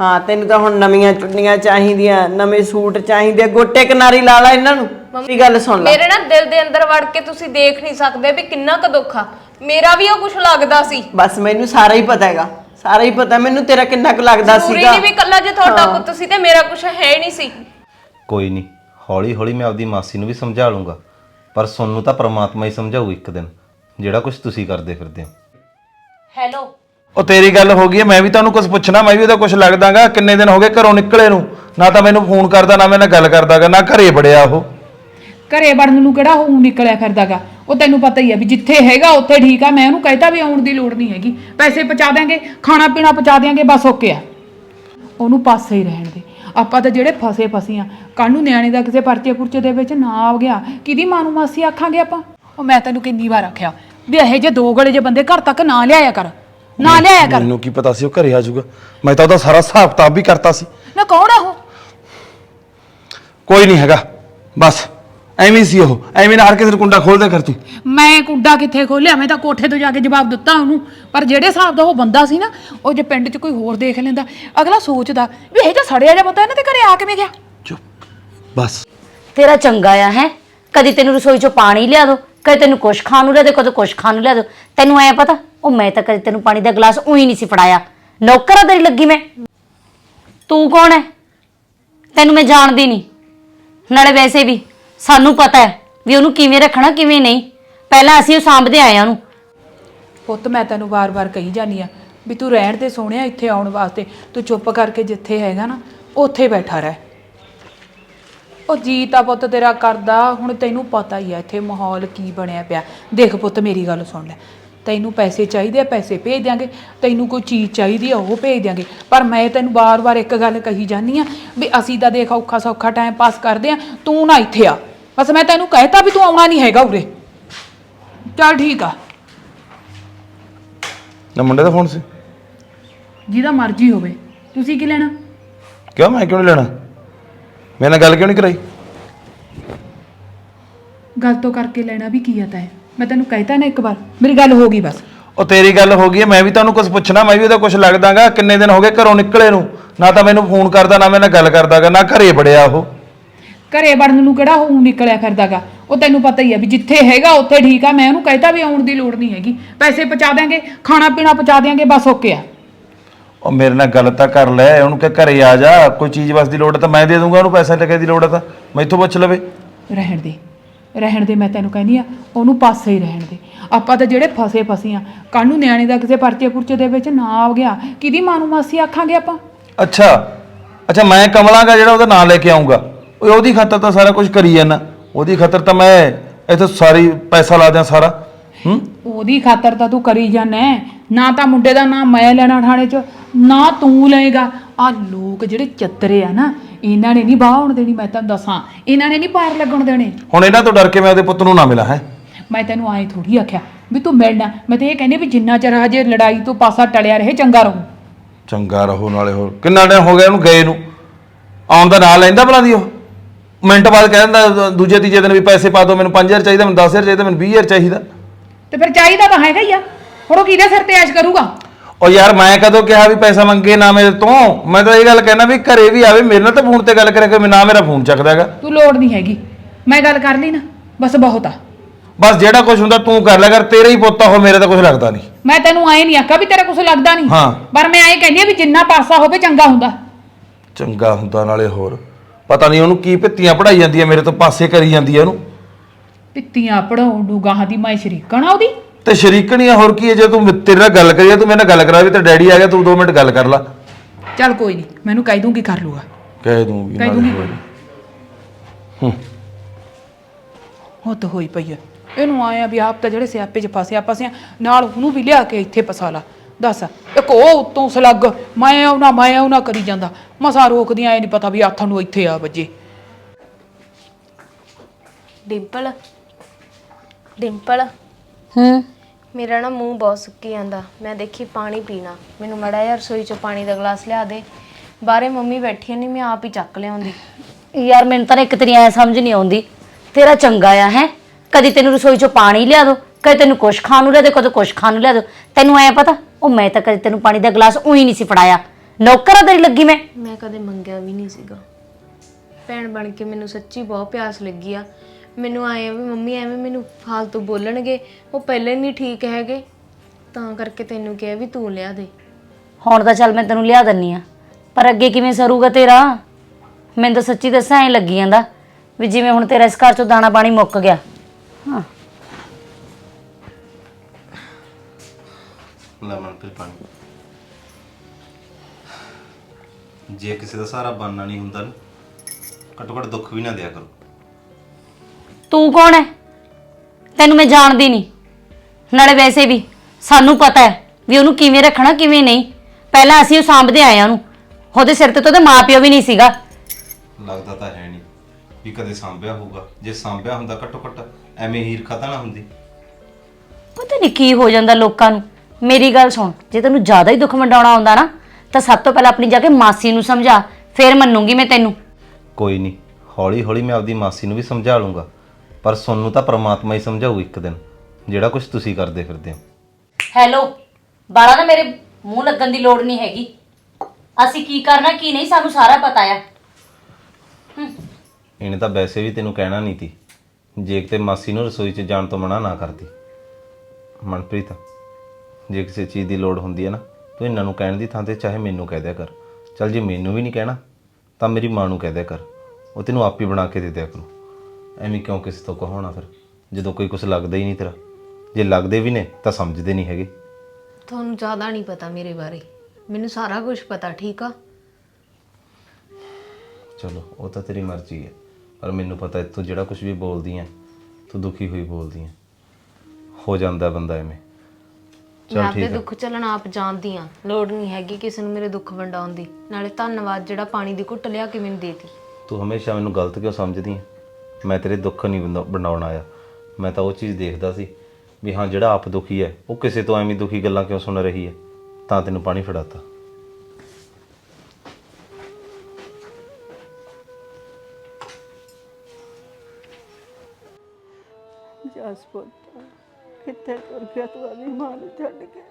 ਹਾਂ ਤੈਨੂੰ ਤਾਂ ਹੁਣ ਨਵੀਆਂ ਚੁੰਨੀਆਂ ਚਾਹੀਦੀਆਂ ਨਵੇਂ ਸੂਟ ਚਾਹੀਦੇ ਗੋਟੇ ਕਿਨਾਰੀ ਲਾ ਲਾ ਇਹਨਾਂ ਨੂੰ। ਮੇਰੀ ਗੱਲ ਸੁਣ ਲੈ। ਮੇਰੇ ਨਾ ਦਿਲ ਦੇ ਅੰਦਰ ਵੜ ਕੇ ਤੁਸੀਂ ਦੇਖ ਨਹੀਂ ਸਕਦੇ ਵੀ ਕਿੰਨਾ ਕੁ ਦੁੱਖ ਆ। ਮੇਰਾ ਵੀ ਉਹ ਕੁਝ ਲੱਗਦਾ ਸੀ। ਬਸ ਮੈਨੂੰ ਸਾਰਾ ਹੀ ਪਤਾ ਹੈਗਾ ਸਾਰਾ ਹੀ ਪਤਾ ਮੈਨੂੰ ਤੇਰਾ ਕਿੰਨਾ ਕੁ ਲੱਗਦਾ ਸੀਗਾ। ਨਹੀਂ ਵੀ ਕੱਲਾ ਜੇ ਤੁਹਾਡਾ ਪੁੱਤ ਸੀ ਤੇ ਮੇਰਾ ਕੁਝ ਹੈ ਨਹੀਂ ਸੀ। ਕੋਈ ਨਹੀਂ ਹੌਲੀ ਹੌਲੀ ਮੈਂ ਆਪਦੀ ਮਾਸੀ ਨੂੰ ਵੀ ਸਮਝਾ ਲੂੰਗਾ। ਪਰ ਸੋਨੂੰ ਤਾਂ ਪ੍ਰਮਾਤਮਾ ਹੀ ਸਮਝਾਊ ਇੱਕ ਦਿਨ ਜਿਹੜਾ ਕੁਝ ਤੁਸੀਂ ਕਰਦੇ ਫਿਰਦੇ ਹੋ। ਹੈਲੋ ਉਹ ਤੇਰੀ ਗੱਲ ਹੋ ਗਈ ਹੈ, ਮੈਂ ਵੀ ਤੁਹਾਨੂੰ ਕੁਝ ਪੁੱਛਣਾ, ਮੈਂ ਵੀ ਉਹਦਾ ਕੁਝ ਲੱਗਦਾਗਾ, ਕਿੰਨੇ ਦਿਨ ਹੋ ਗਏ ਘਰੋਂ ਨਿਕਲੇ ਨੂੰ? ਨਾ ਤਾਂ ਮੈਨੂੰ ਫੋਨ ਕਰਦਾ, ਨਾ ਮੇਰੇ ਨਾਲ ਗੱਲ ਕਰਦਾਗਾ, ਨਾ ਘਰੇ ਬੜਿਆ ਉਹ। ਘਰੇ ਵੜਨ ਨੂੰ ਕਿਹੜਾ ਉਹ ਨਿਕਲਿਆ ਫਿਰਦਾਗਾ? ਉਹ ਤੈਨੂੰ ਪਤਾ ਹੀ ਆ ਵੀ ਜਿੱਥੇ ਹੈਗਾ, ਉੱਥੇ ਠੀਕ ਆ, ਮੈਂ ਉਹਨੂੰ ਕਹਿਤਾ ਵੀ ਆਉਣ ਦੀ ਲੋੜ ਨਹੀਂ ਹੈਗੀ। ਪੈਸੇ ਪਹੁੰਚਾ ਦਿਆਂਗੇ, ਖਾਣਾ ਪੀਣਾ ਪਹੁੰਚਾ ਦਿਆਂਗੇ, ਬਸ ਓਕੇ ਆ। ਉਹਨੂੰ ਪਾਸੇ ਹੀ ਰਹਿਣ ਦੇ। ਆਪਾਂ ਤਾਂ ਜਿਹੜੇ ਫਸੇ ਫਸੀਆਂ ਕੱਲ ਨੂੰ ਨਿਆਣੇ ਦਾ ਕਿਸੇ ਪਰਚੇ ਪੁਰਚੇ ਦੇ ਵਿੱਚ ਨਾ ਆ ਗਿਆ, ਕਿਹਦੀ ਮਾਂ ਨੂੰ ਮਾਸੀ ਆਖਾਂਗੇ ਆਪਾਂ? ਉਹ ਮੈਂ ਤੈਨੂੰ ਕਿੰਨੀ ਵਾਰ ਆਖਿਆ, ਵੀ ਇਹੋ ਜਿਹੇ ਦੋ ਗਲੇ ਜੇ ਬੰਦੇ ਘਰ ਤੱਕ ਨਾ ਲਿਆਇਆ ਕਰ। ਨਾ ਲਿਆਇਆ ਕਰ। ਮੈਨੂੰ ਕੀ ਪਤਾ ਸੀ ਉਹ ਘਰੇ ਆ ਜਾਊਗਾ। ਮੈਂ ਤਾਂ ਉਹਦਾ ਸਾਰਾ ਹਿਸਾਬ ਕਿਤਾਬ ਵੀ ਕਰਤਾ ਸੀ। ਨਾ ਕੌਣ ਆ ਉਹ? ਕੋਈ ਨਹੀਂ ਹੈਗਾ। ਬਸ ਐਵੇਂ ਸੀ ਉਹ। ਐਵੇਂ ਨਾ ਹਰ ਕਿਸੇ ਨੂੰ ਕੁੰਡਾ ਖੋਲਦਾ ਕਰ ਤੂੰ। ਮੈਂ ਕੁੱਡਾ ਕਿੱਥੇ ਖੋਲਿਆ? ਮੈਂ ਤਾਂ ਕੋਠੇ ਤੋਂ ਜਾ ਕੇ ਜਵਾਬ ਦਿੱਤਾ ਉਹਨੂੰ। ਪਰ ਜਿਹੜੇ ਹਿਸਾਬ ਦਾ ਉਹ ਬੰਦਾ ਸੀ ਨਾ ਉਹ ਜੇ ਪਿੰਡ 'ਚ ਕੋਈ ਹੋਰ ਦੇਖ ਲੈਂਦਾ ਅਗਲਾ ਸੋਚਦਾ ਵੀ ਇਹ ਤਾਂ ਸੜਿਆ ਜਿਹਾ ਬੰਦਾ ਇਹਨਾਂ ਦੇ ਘਰੇ ਆ ਕਿਵੇਂ ਗਿਆ? ਚੁੱਪ। ਬਸ। ਤੇਰਾ ਚੰਗਾ ਆ ਹੈ? ਕਦੀ ਤੈਨੂੰ ਰਸੋਈ ਚੋਂ ਪਾਣੀ ਲਿਆ ਦੋ ਕਦੇ ਤੈਨੂੰ ਕੁਛ ਖਾਣ ਨੂੰ ਲਿਆ ਦੇ ਕਦੇ ਕੁਛ ਖਾਣ ਨੂੰ ਲਿਆ ਦੋ। ਤੈਨੂੰ ਐ ਪਤਾ? ਉਹ ਮੈਂ ਤਾਂ ਕਦੇ ਤੈਨੂੰ ਪਾਣੀ ਦਾ ਗਲਾਸ ਉਹੀ ਨਹੀਂ ਸੀ ਫੜਾਇਆ। ਨੌਕਰ ਆ ਤੇਰੀ ਲੱਗੀ ਮੈਂ। ਤੂੰ ਕੌਣ ਹੈ ਤੈਨੂੰ ਮੈਂ ਜਾਣਦੀ ਨਹੀਂ। ਨਾਲੇ ਵੈਸੇ ਵੀ ਸਾਨੂੰ ਪਤਾ ਹੈ ਵੀ ਉਹਨੂੰ ਕਿਵੇਂ ਰੱਖਣਾ, ਕਿਵੇਂ ਨਹੀਂ। ਪਹਿਲਾਂ ਅਸੀਂ ਉਹ ਸਾਂਭਦੇ ਆਏ ਆ ਉਹਨੂੰ। ਪੁੱਤ, ਮੈਂ ਤੈਨੂੰ ਵਾਰ-ਵਾਰ ਕਹੀ ਜਾਨੀ ਆ ਵੀ ਤੂੰ ਰਹਿਣ ਤੇ ਸੋਹਣਿਆ ਇੱਥੇ ਆਉਣ ਵਾਸਤੇ। ਤੂੰ ਚੁੱਪ ਕਰਕੇ ਜਿੱਥੇ ਹੈਗਾ ਨਾ, ਉੱਥੇ ਬੈਠਾ ਰਹਿ। ਉਹ ਜੀ ਤਾਂ ਪੁੱਤ ਤੇਰਾ ਕਰਦਾ, ਹੁਣ ਤੈਨੂੰ ਪਤਾ ਹੀ ਆ ਇੱਥੇ ਮਾਹੌਲ ਕੀ ਬਣਿਆ ਪਿਆ। ਦੇਖ ਪੁੱਤ, ਮੇਰੀ ਗੱਲ ਸੁਣ ਲੈ। ਤੈਨੂੰ ਪੈਸੇ ਚਾਹੀਦੇ ਆ ਪੈਸੇ ਭੇਜ ਦਿਆਂਗੇ। ਤੈਨੂੰ ਕੋਈ ਚੀਜ਼ ਚਾਹੀਦੀ ਆ ਉਹ ਭੇਜ ਦਿਆਂਗੇ। ਪਰ ਮੈਂ ਤੈਨੂੰ ਵਾਰ-ਵਾਰ ਇੱਕ ਗੱਲ ਕਹੀ ਜਾਨੀ ਆ ਵੀ ਅਸੀਂ ਤਾਂ ਦੇਖ ਔਖਾ ਸੌਖਾ ਟਾਈਮ ਪਾਸ ਕਰਦੇ ਆ ਤੂੰ ਨਾ ਇੱਥੇ ਆ। ਬਸ ਮੈਂ ਤੈਨੂੰ ਕਹਿਤਾ ਵੀ ਤੂੰ ਆਉਣਾ ਨਹੀਂ ਹੈਗਾ ਉਰੇ। ਚੱਲ ਠੀਕ ਆ। ਨਾ ਮੁੰਡੇ ਦਾ ਫੋਨ ਸੀ? ਜਿਹਦਾ ਮਰਜ਼ੀ ਹੋਵੇ। ਤੁਸੀਂ ਕੀ ਲੈਣਾ? ਕਿਉਂ ਮੈਂ ਕਿਉਂ ਨਹੀਂ ਲੈਣਾ? ਮੇਰੇ ਨਾਲ ਗੱਲ ਕਿਉਂ ਨਹੀਂ ਕਰਾਈ? ਗੱਲ ਤੋਂ ਕਰਕੇ ਲੈਣਾ ਵੀ ਕੀ ਆ ਤੈਂ? ਮੈਂ ਤੈਨੂੰ ਕਹਿਤਾ ਨਾ ਇੱਕ ਵਾਰ ਮੇਰੀ ਗੱਲ ਹੋ ਗਈ ਬਸ। ਉਹ ਤੇਰੀ ਗੱਲ ਹੋ ਗਈ ਹੈ ਮੈਂ ਵੀ ਤੁਹਾਨੂੰ ਕੁਝ ਪੁੱਛਣਾ ਮੈਂ ਵੀ ਉਹਦਾ ਕੁਝ ਲੱਗਦਾਗਾ ਕਿੰਨੇ ਦਿਨ ਹੋ ਗਏ ਘਰੋਂ ਨਿਕਲੇ ਨੂੰ ਨਾ ਤਾਂ ਮੈਨੂੰ ਫੋਨ ਕਰਦਾ ਨਾ ਮੇਰੇ ਨਾਲ ਗੱਲ ਕਰਦਾਗਾ ਨਾ ਘਰੇ ਬੜਿਆ ਉਹ। ਘਰੇ ਵੜਨ ਨੂੰ ਕਿਹੜਾ ਉਹ ਨਿਕਲਿਆ ਫਿਰਦਾਗਾ? ਉਹ ਤੈਨੂੰ ਪਤਾ ਹੀ ਆ ਵੀ ਜਿੱਥੇ ਹੈਗਾ ਉੱਥੇ ਠੀਕ ਆ ਮੈਂ ਉਹਨੂੰ ਕਹਿਤਾ ਵੀ ਆਉਣ ਦੀ ਲੋੜ ਨਹੀਂ ਹੈਗੀ। ਪੈਸੇ ਪਹੁੰਚਾ ਦਿਆਂਗੇ ਖਾਣਾ ਪੀਣਾ ਪਹੁੰਚਾ ਦਿਆਂਗੇ ਬਸ ਓਕੇ ਆ। ਉਹ ਮੇਰੇ ਨਾਲ ਗੱਲ ਤਾਂ ਕਰ ਲੈ ਉਹਨੂੰ ਕਿ ਘਰੇ ਆ ਜਾ ਕੋਈ ਚੀਜ਼ ਵਾਸ ਦੀ ਲੋੜ ਹੈ ਤਾਂ ਮੈਂ ਦੇ ਦੂੰਗਾ ਉਹਨੂੰ ਪੈਸਾ ਲੱਗੇ ਦੀ ਲੋੜ ਹੈ ਤਾਂ ਮੈਥੋਂ ਪੁੱਛ ਲਵੇ। ਰਹਿਣ ਦੇ। ਰਹਿਣ ਦੇ ਮੈਂ ਤੈਨੂੰ ਕਹਿੰਦੀ ਆ ਉਹਨੂੰ ਪਾਸੇ ਹੀ ਰਹਿਣ ਦੇ। ਆਪਾਂ ਤਾਂ ਜਿਹੜੇ ਫਸੇ ਫਸੀਆਂ ਕੱਲ ਨੂੰ ਨਿਆਣੇ ਦਾ ਕਿਸੇ ਪਰਚੇ ਪੁਰਚੇ ਦੇ ਵਿੱਚ ਨਾ ਆ ਗਿਆ ਕਿਹਦੀ ਮਾਂ ਨੂੰ ਮਾਸੀ ਆਖਾਂਗੇ ਆਪਾਂ? ਅੱਛਾ ਅੱਛਾ ਮੈਂ ਕਮਲਾਂਗਾ ਜਿਹੜਾ ਉਹਦਾ ਨਾਂ ਲੈ ਕੇ ਆਉਂਗਾ ਉਹ ਉਹਦੀ ਖਾਤਰ ਤਾਂ ਸਾਰਾ ਕੁਝ ਕਰੀ ਜਾਂਦਾ ਉਹਦੀ ਖਾਤਰ ਤਾਂ ਮੈਂ ਇੱਥੇ ਸਾਰੀ ਪੈਸਾ ਲਾ ਦਿਆਂ ਸਾਰਾ ਹੂੰ? ਉਹਦੀ ਖਾਤਰ ਤਾਂ ਤੂੰ ਕਰੀ ਜਾਣਾ ਨਾ ਤਾਂ ਮੁੰਡੇ ਦਾ ਨਾਮ ਮੈਂ ਲੈਣਾ ਥਾਣੇ 'ਚ ਨਾ ਤੂੰ ਲਏਗਾ। ਆ ਲੋਕ ਜਿਹੜੇ ਚੱਤਰੇ ਆ ਨਾ ਇਹਨਾਂ ਨੇ ਨਹੀਂ ਬਾਹ ਹੋਣ ਦੇਣੀ ਮੈਂ ਤੈਨੂੰ ਦੱਸਾਂ। ਇਹਨਾਂ ਨੇ ਨਹੀਂ ਪਾਰ ਲੱਗਣ ਦੇਣੇ। ਹੁਣ ਇਹਨਾਂ ਤੋਂ ਡਰ ਕੇ ਮੈਂ ਉਹਦੇ ਪੁੱਤ ਨੂੰ ਨਾ ਮਿਲਾਂ ਹੈ। ਮੈਂ ਤੈਨੂੰ ਆਏ ਥੋੜੀ ਆਖਿਆ ਵੀ ਤੂੰ ਮਿਲਣਾ ਮੈਂ ਤੇ ਇਹ ਕਹਿੰਦੀ ਵੀ ਜਿੰਨਾ ਚਿਰ ਹਜੇ ਲੜਾਈ ਤੋਂ ਪਾਸਾ ਟਲਿਆ ਰਹੇ ਚੰਗਾ ਰਹੂ। ਚੰਗਾ ਰਹੋ ਨਾਲੇ ਹੋਰ। ਕਿੰਨਾ ਟਾਈਮ ਹੋ ਗਿਆ ਉਹਨੂੰ ਗਏ ਨੂੰ? ਆਉਣ ਦਾ ਨਾਂ ਲੈਂਦਾ ਭਲਾ ਦੀ ਉਹ? ਮਿੰਟ ਬਾਅਦ ਕਹਿ ਦਿੰਦਾ ਦੂਜੇ ਤੀਜੇ ਦਿਨ ਵੀ ਪੈਸੇ ਪਾ ਦਿਓ ਮੈਨੂੰ 5000 ਚਾਹੀਦਾ ਮੈਨੂੰ 10000 ਚਾਹੀਦਾ ਮੈਨੂੰ 20000 ਚਾਹੀਦਾ। ਤੇ ਫਿਰ ਚਾਹੀਦਾ ਤਾਂ ਹੈਗਾ ਹੀ ਆ। ਹੁਣ ਉਹ ਕਿਹਦੇ ਸਿਰ ਤੇ ਐਸ਼ ਕਰੂਗਾ? ਉਹ ਯਾਰ ਮੈਂ ਕਦੋਂ ਕਿਹਾ ਵੀ ਪੈਸਾ ਮੰਗੇ ਨਾ ਮੇਰੇ ਤੋਂ? ਮੈਂ ਤਾਂ ਇਹ ਗੱਲ ਕਹਿਣਾ ਵੀ ਘਰੇ ਵੀ ਆਵੇ ਮੇਰੇ ਨਾਲ ਤਾਂ ਫੋਨ ਤੇ ਗੱਲ ਕਰਿਆ ਕਿ ਨਾ ਮੇਰਾ ਫੋਨ ਚੱਕਦਾ ਹੈਗਾ। ਤੂੰ ਲੋੜ ਨਹੀਂ ਹੈਗੀ। ਮੈਂ ਗੱਲ ਕਰ ਲਈ ਨਾ ਬਸ ਬਹੁਤ ਆ। ਬਸ ਜਿਹੜਾ ਕੁਝ ਹੁੰਦਾ ਤੂੰ ਕਰ ਲਿਆ ਕਰ ਤੇਰਾ ਹੀ ਪੁੱਤ ਆ ਉਹ ਮੇਰੇ ਤਾਂ ਕੁਝ ਲੱਗਦਾ ਨਹੀਂ। ਮੈਂ ਤੈਨੂੰ ਆਏ ਨਹੀਂ ਆਖਿਆ ਵੀ ਤੇਰਾ ਕੁਝ ਲੱਗਦਾ ਨਹੀਂ। ਹਾਂ। ਪਰ ਮੈਂ ਐਂ ਕਹਿੰਦੀ ਆ ਵੀ ਜਿੰਨਾ ਪਾਸਾ ਹੋਵੇ ਚੰਗਾ ਹੁੰਦਾ। ਚੰਗਾ ਹੁੰਦਾ ਨਾਲੇ ਹੋਰ। ਪਤਾ ਨਹੀਂ ਉਹਨੂੰ ਕੀ ਭਿੱਤੀਆਂ ਪੜਾਈ ਜਾਂਦੀਆਂ ਮੇਰੇ ਤੋਂ ਪਾਸੇ ਕਰੀ ਜਾਂਦੀ ਆ ਉਹਨੂੰ। ਪਿੱਤੀਆਂ ਪੜਾਉਣ ਨੂੰ ਗਾਹਾਂ ਦੀ ਮੈਂ ਸ਼ਰੀਕਣਾ ਉਹਦੀ? ਤੇ ਸ਼ਰੀਕਣੀ ਆ ਹੋਰ ਕੀ ਹੈ? ਜੇ ਤੂੰ ਮੇ- ਤੇਰੇ ਨਾਲ ਗੱਲ ਕਰੀਏ ਤੂੰ ਮੇਰੇ ਨਾਲ ਗੱਲ ਕਰਾ ਵੀ ਤੇ ਡੈਡੀ ਆ ਗਿਆ ਤੂੰ 2 ਮਿੰਟ ਗੱਲ ਕਰ ਲਾ। ਚੱਲ ਕੋਈ ਨਹੀਂ ਮੈਨੂੰ ਕਹਿ ਦੂੰਗੀ ਕਰ ਲੂਗਾ। ਕਹਿ ਦੂੰ ਵੀ ਕਹਿ ਦੂੰਗੀ। ਹੋਰ। ਹੋ। ਤਾਂ ਹੋਈ ਪਈ ਐ ਇਹਨੂੰ ਆਇਆ ਵੀ ਆਪ ਤਾਂ ਜਿਹੜੇ ਸਿਆਪੇ 'ਚ ਫਸਿਆ ਫਸਿਆ ਨਾਲ ਉਹਨੂੰ ਵੀ ਲਿਆ ਕੇ ਇੱਥੇ ਫਸਾ ਲਾ। ਦੱਸ ਇੱਕ ਉਹ ਉਤੋਂ ਸਲੱਗ ਮੈਂ ਆਉਣਾ ਮੈਂ ਆਉਣਾ ਕਰੀ ਜਾਂਦਾ। ਮਸਾ ਰੋਕਦੀਆਂ ਐ ਨਹੀਂ ਪਤਾ ਵੀ ਹੱਥਾਂ ਨੂੰ ਇੱਥੇ ਆ ਵੱਜੇ। ਡਿੰਪਲ ਡਿੰਪਲ। ਹੂੰ? ਮੇਰਾ ਨਾ ਮੂੰਹ ਬਹੁਤ ਸੁੱਕੀ ਜਾਂਦਾ। ਮੈਂ ਦੇਖੀ ਪਾਣੀ ਪੀਣਾ। ਮੈਨੂੰ ਮੜਾ ਯਾਰ ਰਸੋਈ ਚੋਂ ਪਾਣੀ ਦਾ ਗਲਾਸ ਲਿਆ ਦੇ। ਬਾਹਰੇ ਮੰਮੀ ਬੈਠੀ ਨਹੀਂ ਮੈਂ ਆਪ ਹੀ ਚੱਕ ਲਿਆਉਂਦੀ। ਯਾਰ ਮੈਨੂੰ ਤਾਂ ਨਾ ਇੱਕ ਤੇਰੀ ਐ ਸਮਝ ਨਹੀਂ ਆਉਂਦੀ। ਤੇਰਾ ਚੰਗਾ ਆ ਹੈ? ਕਦੀ ਤੈਨੂੰ ਰਸੋਈ ਚੋਂ ਪਾਣੀ ਲਿਆ ਦੋ ਕਦੇ ਤੈਨੂੰ ਕੁਛ ਖਾਣ ਨੂੰ ਲਿਆ ਦੇ ਕਦੇ ਕੁਛ ਖਾਣ ਨੂੰ ਲਿਆ ਦੋ। ਤੈਨੂੰ ਐ ਪਤਾ ਉਹ ਮੈਂ ਤਾਂ ਕਦੇ ਤੈਨੂੰ ਪਾਣੀ ਦਾ ਗਲਾਸ ਉਹੀ ਨਹੀਂ ਸੀ ਫੜਾਇਆ। ਨੌਕਰਾਂ ਤੇਰੀ ਲੱਗੀ ਮੈਂ। ਮੈਂ ਕਦੇ ਮੰਗਿਆ ਵੀ ਨਹੀਂ ਸੀਗਾ। ਭੈਣ ਬਣ ਕੇ ਮੈਨੂੰ ਸੱਚੀ ਬਹੁਤ ਪਿਆਸ ਲੱਗੀ ਆ। ਮੈਨੂੰ ਆਏ ਵੀ ਮੰਮੀ ਐਵੇਂ ਮੈਨੂੰ ਫਾਲਤੂ ਬੋਲਣਗੇ ਉਹ ਪਹਿਲੇ ਨਹੀਂ ਠੀਕ ਹੈਗੇ। ਤਾਂ ਕਰਕੇ ਤੈਨੂੰ ਕਿਹਾ ਵੀ ਤੂੰ ਲਿਆ ਦੇ। ਹੁਣ ਤਾਂ ਚੱਲ ਮੈਂ ਤੈਨੂੰ ਲਿਆ ਦਿੰਨੀ ਆ। ਪਰ ਅੱਗੇ ਕਿਵੇਂ ਸਰੂਗਾ ਤੇਰਾ? ਮੈਨੂੰ ਤਾਂ ਸੱਚੀ ਦੱਸਾਂ ਐ ਲੱਗੀ ਜਾਂਦਾ ਵੀ ਜਿਵੇਂ ਹੁਣ ਤੇਰਾ ਇਸ ਘਰ ਚੋਂ ਦਾਣਾ ਪਾਣੀ ਮੁੱਕ ਗਿਆ। ਹਾਂ। ਲੈ ਮਨਪ੍ਰੀਤ ਪਾਣੀ। ਜੇ ਕਿਸੇ ਦਾ ਸਹਾਰਾ ਬਣਨਾ ਨਹੀਂ ਹੁੰਦਾ ਨਾ ਘੱਟੋ ਘੱਟ ਦੁੱਖ ਵੀ ਨਾ ਦਿਆ ਕਰੋ। ਤੂੰ ਕੌਣ ਹੈ ਤੈਨੂੰ ਮੈਂ ਜਾਣਦੀ ਨਹੀਂ ਨਾਲੇ ਵੈਸੇ ਵੀ ਸਾਨੂੰ ਪਤਾ ਹੈ ਵੀ ਉਹਨੂੰ ਕਿਵੇਂ ਰੱਖਣਾ ਕਿਵੇਂ ਨਹੀਂ। ਪਹਿਲਾਂ ਅਸੀਂ ਉਹ ਸਾਂਭਦੇ ਆਏ ਆ ਉਹਨੂੰ। ਉਹਦੇ ਸਿਰ ਤੇ ਤਾਂ ਉਹਦੇ ਮਾਪਿਓ ਵੀ ਨਹੀਂ ਸੀਗਾ। ਲੱਗਦਾ ਤਾਂ ਹੈ ਨਹੀਂ ਵੀ ਕਦੇ ਸਾਂਭਿਆ ਹੋਊਗਾ। ਜੇ ਸਾਂਭਿਆ ਹੁੰਦਾ ਘੱਟੋ ਘੱਟ ਐਵੇਂ ਹੀਰ ਖਤਾ ਨਾ ਹੁੰਦੀ। ਪਤਾ ਨਹੀਂ ਕੀ ਹੋ ਜਾਂਦਾ ਲੋਕਾਂ ਨੂੰ। ਮੇਰੀ ਗੱਲ ਸੁਣ ਜੇ ਤੈਨੂੰ ਜ਼ਿਆਦਾ ਹੀ ਦੁੱਖ ਵੰਡਾਉਣਾ ਆਉਂਦਾ ਨਾ ਤਾਂ ਸਭ ਤੋਂ ਪਹਿਲਾਂ ਆਪਣੀ ਜਾ ਕੇ ਮਾਸੀ ਨੂੰ ਸਮਝਾ। ਫੇਰ ਮੰਨੂਗੀ ਮੈਂ ਤੈਨੂੰ। ਕੋਈ ਨਹੀਂ ਹੌਲੀ ਹੌਲੀ ਮੈਂ ਆਪਦੀ ਮਾਸੀ ਨੂੰ ਵੀ ਸਮਝਾ ਲੂੰਗਾ ਪਰ ਸੋਨੂੰ ਤਾਂ ਪ੍ਰਮਾਤਮਾ ਹੀ ਸਮਝਾਊ ਇੱਕ ਦਿਨ ਜਿਹੜਾ ਕੁਝ ਤੁਸੀਂ ਕਰਦੇ ਫਿਰਦੇ ਹੋ। ਹੈਲੋ ਬਾਲਾ ਨਾ ਮੇਰੇ ਮੂੰਹ ਲੱਗਣ ਦੀ ਲੋੜ ਨਹੀਂ ਹੈਗੀ। ਅਸੀਂ ਕੀ ਕਰਨਾ ਕੀ ਨਹੀਂ ਸਾਨੂੰ ਸਾਰਾ ਪਤਾ ਆ। ਇਹਨੇ ਤਾਂ ਵੈਸੇ ਵੀ ਤੈਨੂੰ ਕਹਿਣਾ ਨਹੀਂ ਤੀ ਜੇ ਕਿਤੇ ਮਾਸੀ ਨੂੰ ਰਸੋਈ 'ਚ ਜਾਣ ਤੋਂ ਮਨਾ ਨਾ ਕਰਦੀ। ਮਨਪ੍ਰੀਤ ਜੇ ਕਿਸੇ ਚੀਜ਼ ਦੀ ਲੋੜ ਹੁੰਦੀ ਹੈ ਨਾ ਤੂੰ ਇਹਨਾਂ ਨੂੰ ਕਹਿਣ ਦੀ ਥਾਂ ਤੇ ਚਾਹੇ ਮੈਨੂੰ ਕਹਿ ਦਿਆ ਕਰ। ਚੱਲ ਜੇ ਮੈਨੂੰ ਵੀ ਨਹੀਂ ਕਹਿਣਾ ਤਾਂ ਮੇਰੀ ਮਾਂ ਨੂੰ ਕਹਿ ਦਿਆ ਕਰ। ਉਹ ਤੈਨੂੰ ਆਪ ਹੀ ਬਣਾ ਕੇ ਦੇ ਦਿਆ ਕਰੂ। ਐਵੇਂ ਕਿਉਂ ਕਿਸੇ ਤੋਂ ਕਹਾਉਣਾ ਫਿਰ? ਜਦੋਂ ਕੋਈ ਕੁਝ ਲੱਗਦਾ ਹੀ ਨਹੀਂ ਤੇਰਾ। ਜੇ ਲੱਗਦੇ ਵੀ ਨੇ ਤਾਂ ਸਮਝਦੇ ਨਹੀਂ ਹੈਗੇ। ਤੁਹਾਨੂੰ ਜ਼ਿਆਦਾ ਨਹੀਂ ਪਤਾ ਮੇਰੇ ਬਾਰੇ। ਮੈਨੂੰ ਸਾਰਾ ਕੁਝ ਪਤਾ ਠੀਕ ਆ? ਚਲੋ ਉਹ ਤਾਂ ਤੇਰੀ ਮਰਜ਼ੀ ਹੈ। ਪਰ ਮੈਨੂੰ ਪਤਾ ਤੂੰ ਜਿਹੜਾ ਕੁਝ ਵੀ ਬੋਲਦੀ ਹੈ ਤੂੰ ਦੁਖੀ ਹੋਈ ਬੋਲਦੀ ਹੈ ਹੋ ਜਾਂਦਾ ਬੰਦਾ ਐਵੇਂ। ਮੈਂ ਚਲ ਆਪਦੇ ਠੀਕ ਹੈ ਦੁੱਖ ਚੱਲਣਾ ਆਪ ਜਾਣਦੀ ਆ ਲੋੜ ਨਹੀਂ ਹੈਗੀ ਕਿਸੇ ਨੂੰ ਮੇਰੇ ਦੁੱਖ ਵੰਡਾਉਣ ਦੀ। ਨਾਲੇ ਧੰਨਵਾਦ ਜਿਹੜਾ ਪਾਣੀ ਦੀ ਘੁੱਟ ਲਿਆ ਕੇ ਮੈਨੂੰ ਦੇਤੀ। ਤੂੰ ਹਮੇਸ਼ਾ ਮੈਨੂੰ ਗਲਤ ਕਿਉਂ ਸਮਝਦੀ ਹੈ ਮੈਂ ਤੇਰੇ ਦੁੱਖ ਨਹੀਂ ਵੰਡਾਉਣ ਆਇਆ। ਮੈਂ ਤਾਂ ਉਹ ਚੀਜ਼ ਦੇਖਦਾ ਸੀ ਵੀ ਹਾਂ ਜਿਹੜਾ ਆਪ ਦੁਖੀ ਹੈ ਉਹ ਕਿਸੇ ਤੋਂ ਐਵੇਂ ਦੁਖੀ ਗੱਲਾਂ ਕਿਉਂ ਸੁਣ ਰਹੀ ਹੈ? ਤਾਂ ਤੈਨੂੰ ਪਾਣੀ ਫੜਾਤਾ। ਜਸਪੁੱਤ ਕਿੱਥੇ ਤੁਰ ਤੂੰ ਆਪਣੀ ਮਾਂ ਨੂੰ ਛੱਡ ਕੇ?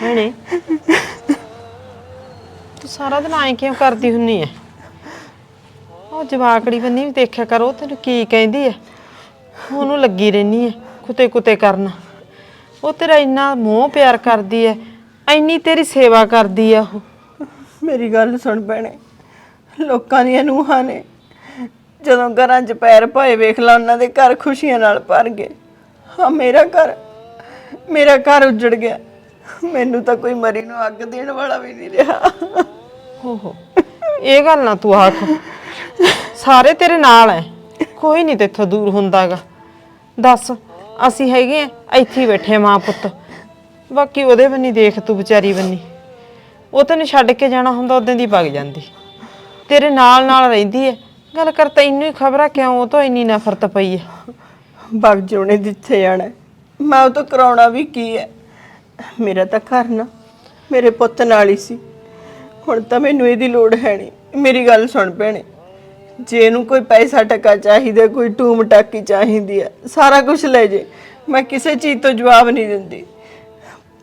ਭੈਣੇ ਸਾਰਾ ਦਿਨ ਐਂ ਕਿਉਂ ਕਰਦੀ ਹੁੰਨੀ ਐ? ਉਹ ਜਵਾਕੜੀ ਬੰਨੀ ਵੀ ਦੇਖਿਆ ਕਰੋ ਤੈਨੂੰ ਕੀ ਕਹਿੰਦੀ ਐ? ਉਹਨੂੰ ਲੱਗੀ ਰਹਿਨੀ ਐ ਕੁੱਤੇ ਕੁਤੇ ਕਰਨ। ਉਹ ਤੇਰਾ ਇੰਨਾ ਮੋਹ ਪਿਆਰ ਕਰਦੀ ਐ ਇੰਨੀ ਤੇਰੀ ਸੇਵਾ ਕਰਦੀ ਆ ਉਹ। ਮੇਰੀ ਗੱਲ ਸੁਣ ਭੈਣੇ, ਲੋਕਾਂ ਦੀਆਂ ਨੂੰਹਾਂ ਨੇ, ਜਦੋਂ ਘਰਾਂ 'ਚ ਪੈਰ ਪਾਏ ਵੇਖ ਲਾ, ਉਹਨਾਂ ਦੇ ਘਰ ਖੁਸ਼ੀਆਂ ਨਾਲ ਭਰ ਗਏ। ਹਾਂ, ਮੇਰਾ ਘਰ ਮੇਰਾ ਘਰ ਉੱਜੜ ਗਿਆ। ਮੈਨੂੰ ਤਾਂ ਕੋਈ ਮਰੀ ਨੂੰ ਅੱਗ ਦੇਣ ਵਾਲਾ ਵੀ ਨਹੀਂ ਰਿਹਾ। ਓਹੋ। ਇਹ ਗੱਲ ਨਾ ਤੂੰ ਆਖ। ਸਾਰੇ ਤੇਰੇ ਨਾਲ ਐ। ਕੋਈ ਨਹੀਂ ਤੇਥੋਂ ਦੂਰ ਹੁੰਦਾਗਾ। ਦੱਸ, ਅਸੀਂ ਹੈਗੇ ਆ, ਇੱਥੇ ਹੀ ਬੈਠੇ ਆ ਮਾਂ ਪੁੱਤ। ਬਾਕੀ ਉਹਦੇ ਬੰਨੀ ਦੇਖ ਤੂੰ ਵਿਚਾਰੀ ਬੰਨੀ। ਉਹ ਤੈਨੂੰ ਛੱਡ ਕੇ ਜਾਣਾ ਹੁੰਦਾ ਉਦੋਂ ਦੀ ਵਗ ਜਾਂਦੀ। ਤੇਰੇ ਨਾਲ ਨਾਲ ਰਹਿੰਦੀ ਐ। ਗੱਲ ਕਰ ਤੈਨੂੰ ਹੀ ਖਬਰਾਂ ਕਿਉਂ, ਉਹ ਤੋਂ ਇੰਨੀ ਨਫ਼ਰਤ ਪਈ ਐ। ਬਗ ਜੋਣੇ ਜਿੱਥੇ ਜਾਣਾ ਹੈ। ਮੈਂ ਉਹ ਤੋਂ ਕਰਾਉਣਾ ਵੀ ਕੀ ਹੈ ਮੇਰਾ ਤਾਂ ਘਰ ਨਾ ਮੇਰੇ ਪੁੱਤ ਨਾਲ ਹੀ ਸੀ। ਹੁਣ ਤਾਂ ਮੈਨੂੰ ਇਹਦੀ ਲੋੜ ਹੈ ਨਹੀਂ। ਮੇਰੀ ਗੱਲ ਸੁਣ ਭੈਣੇ। ਜੇ ਇਹਨੂੰ ਕੋਈ ਪੈਸਾ ਟਕਾ ਚਾਹੀਦਾ ਕੋਈ ਟੂਮ ਟਾਕੀ ਚਾਹੀਦੀ ਹੈ ਸਾਰਾ ਕੁਝ ਲੈ ਜੇ। ਮੈਂ ਕਿਸੇ ਚੀਜ਼ ਤੋਂ ਜਵਾਬ ਨਹੀਂ ਦਿੰਦੀ।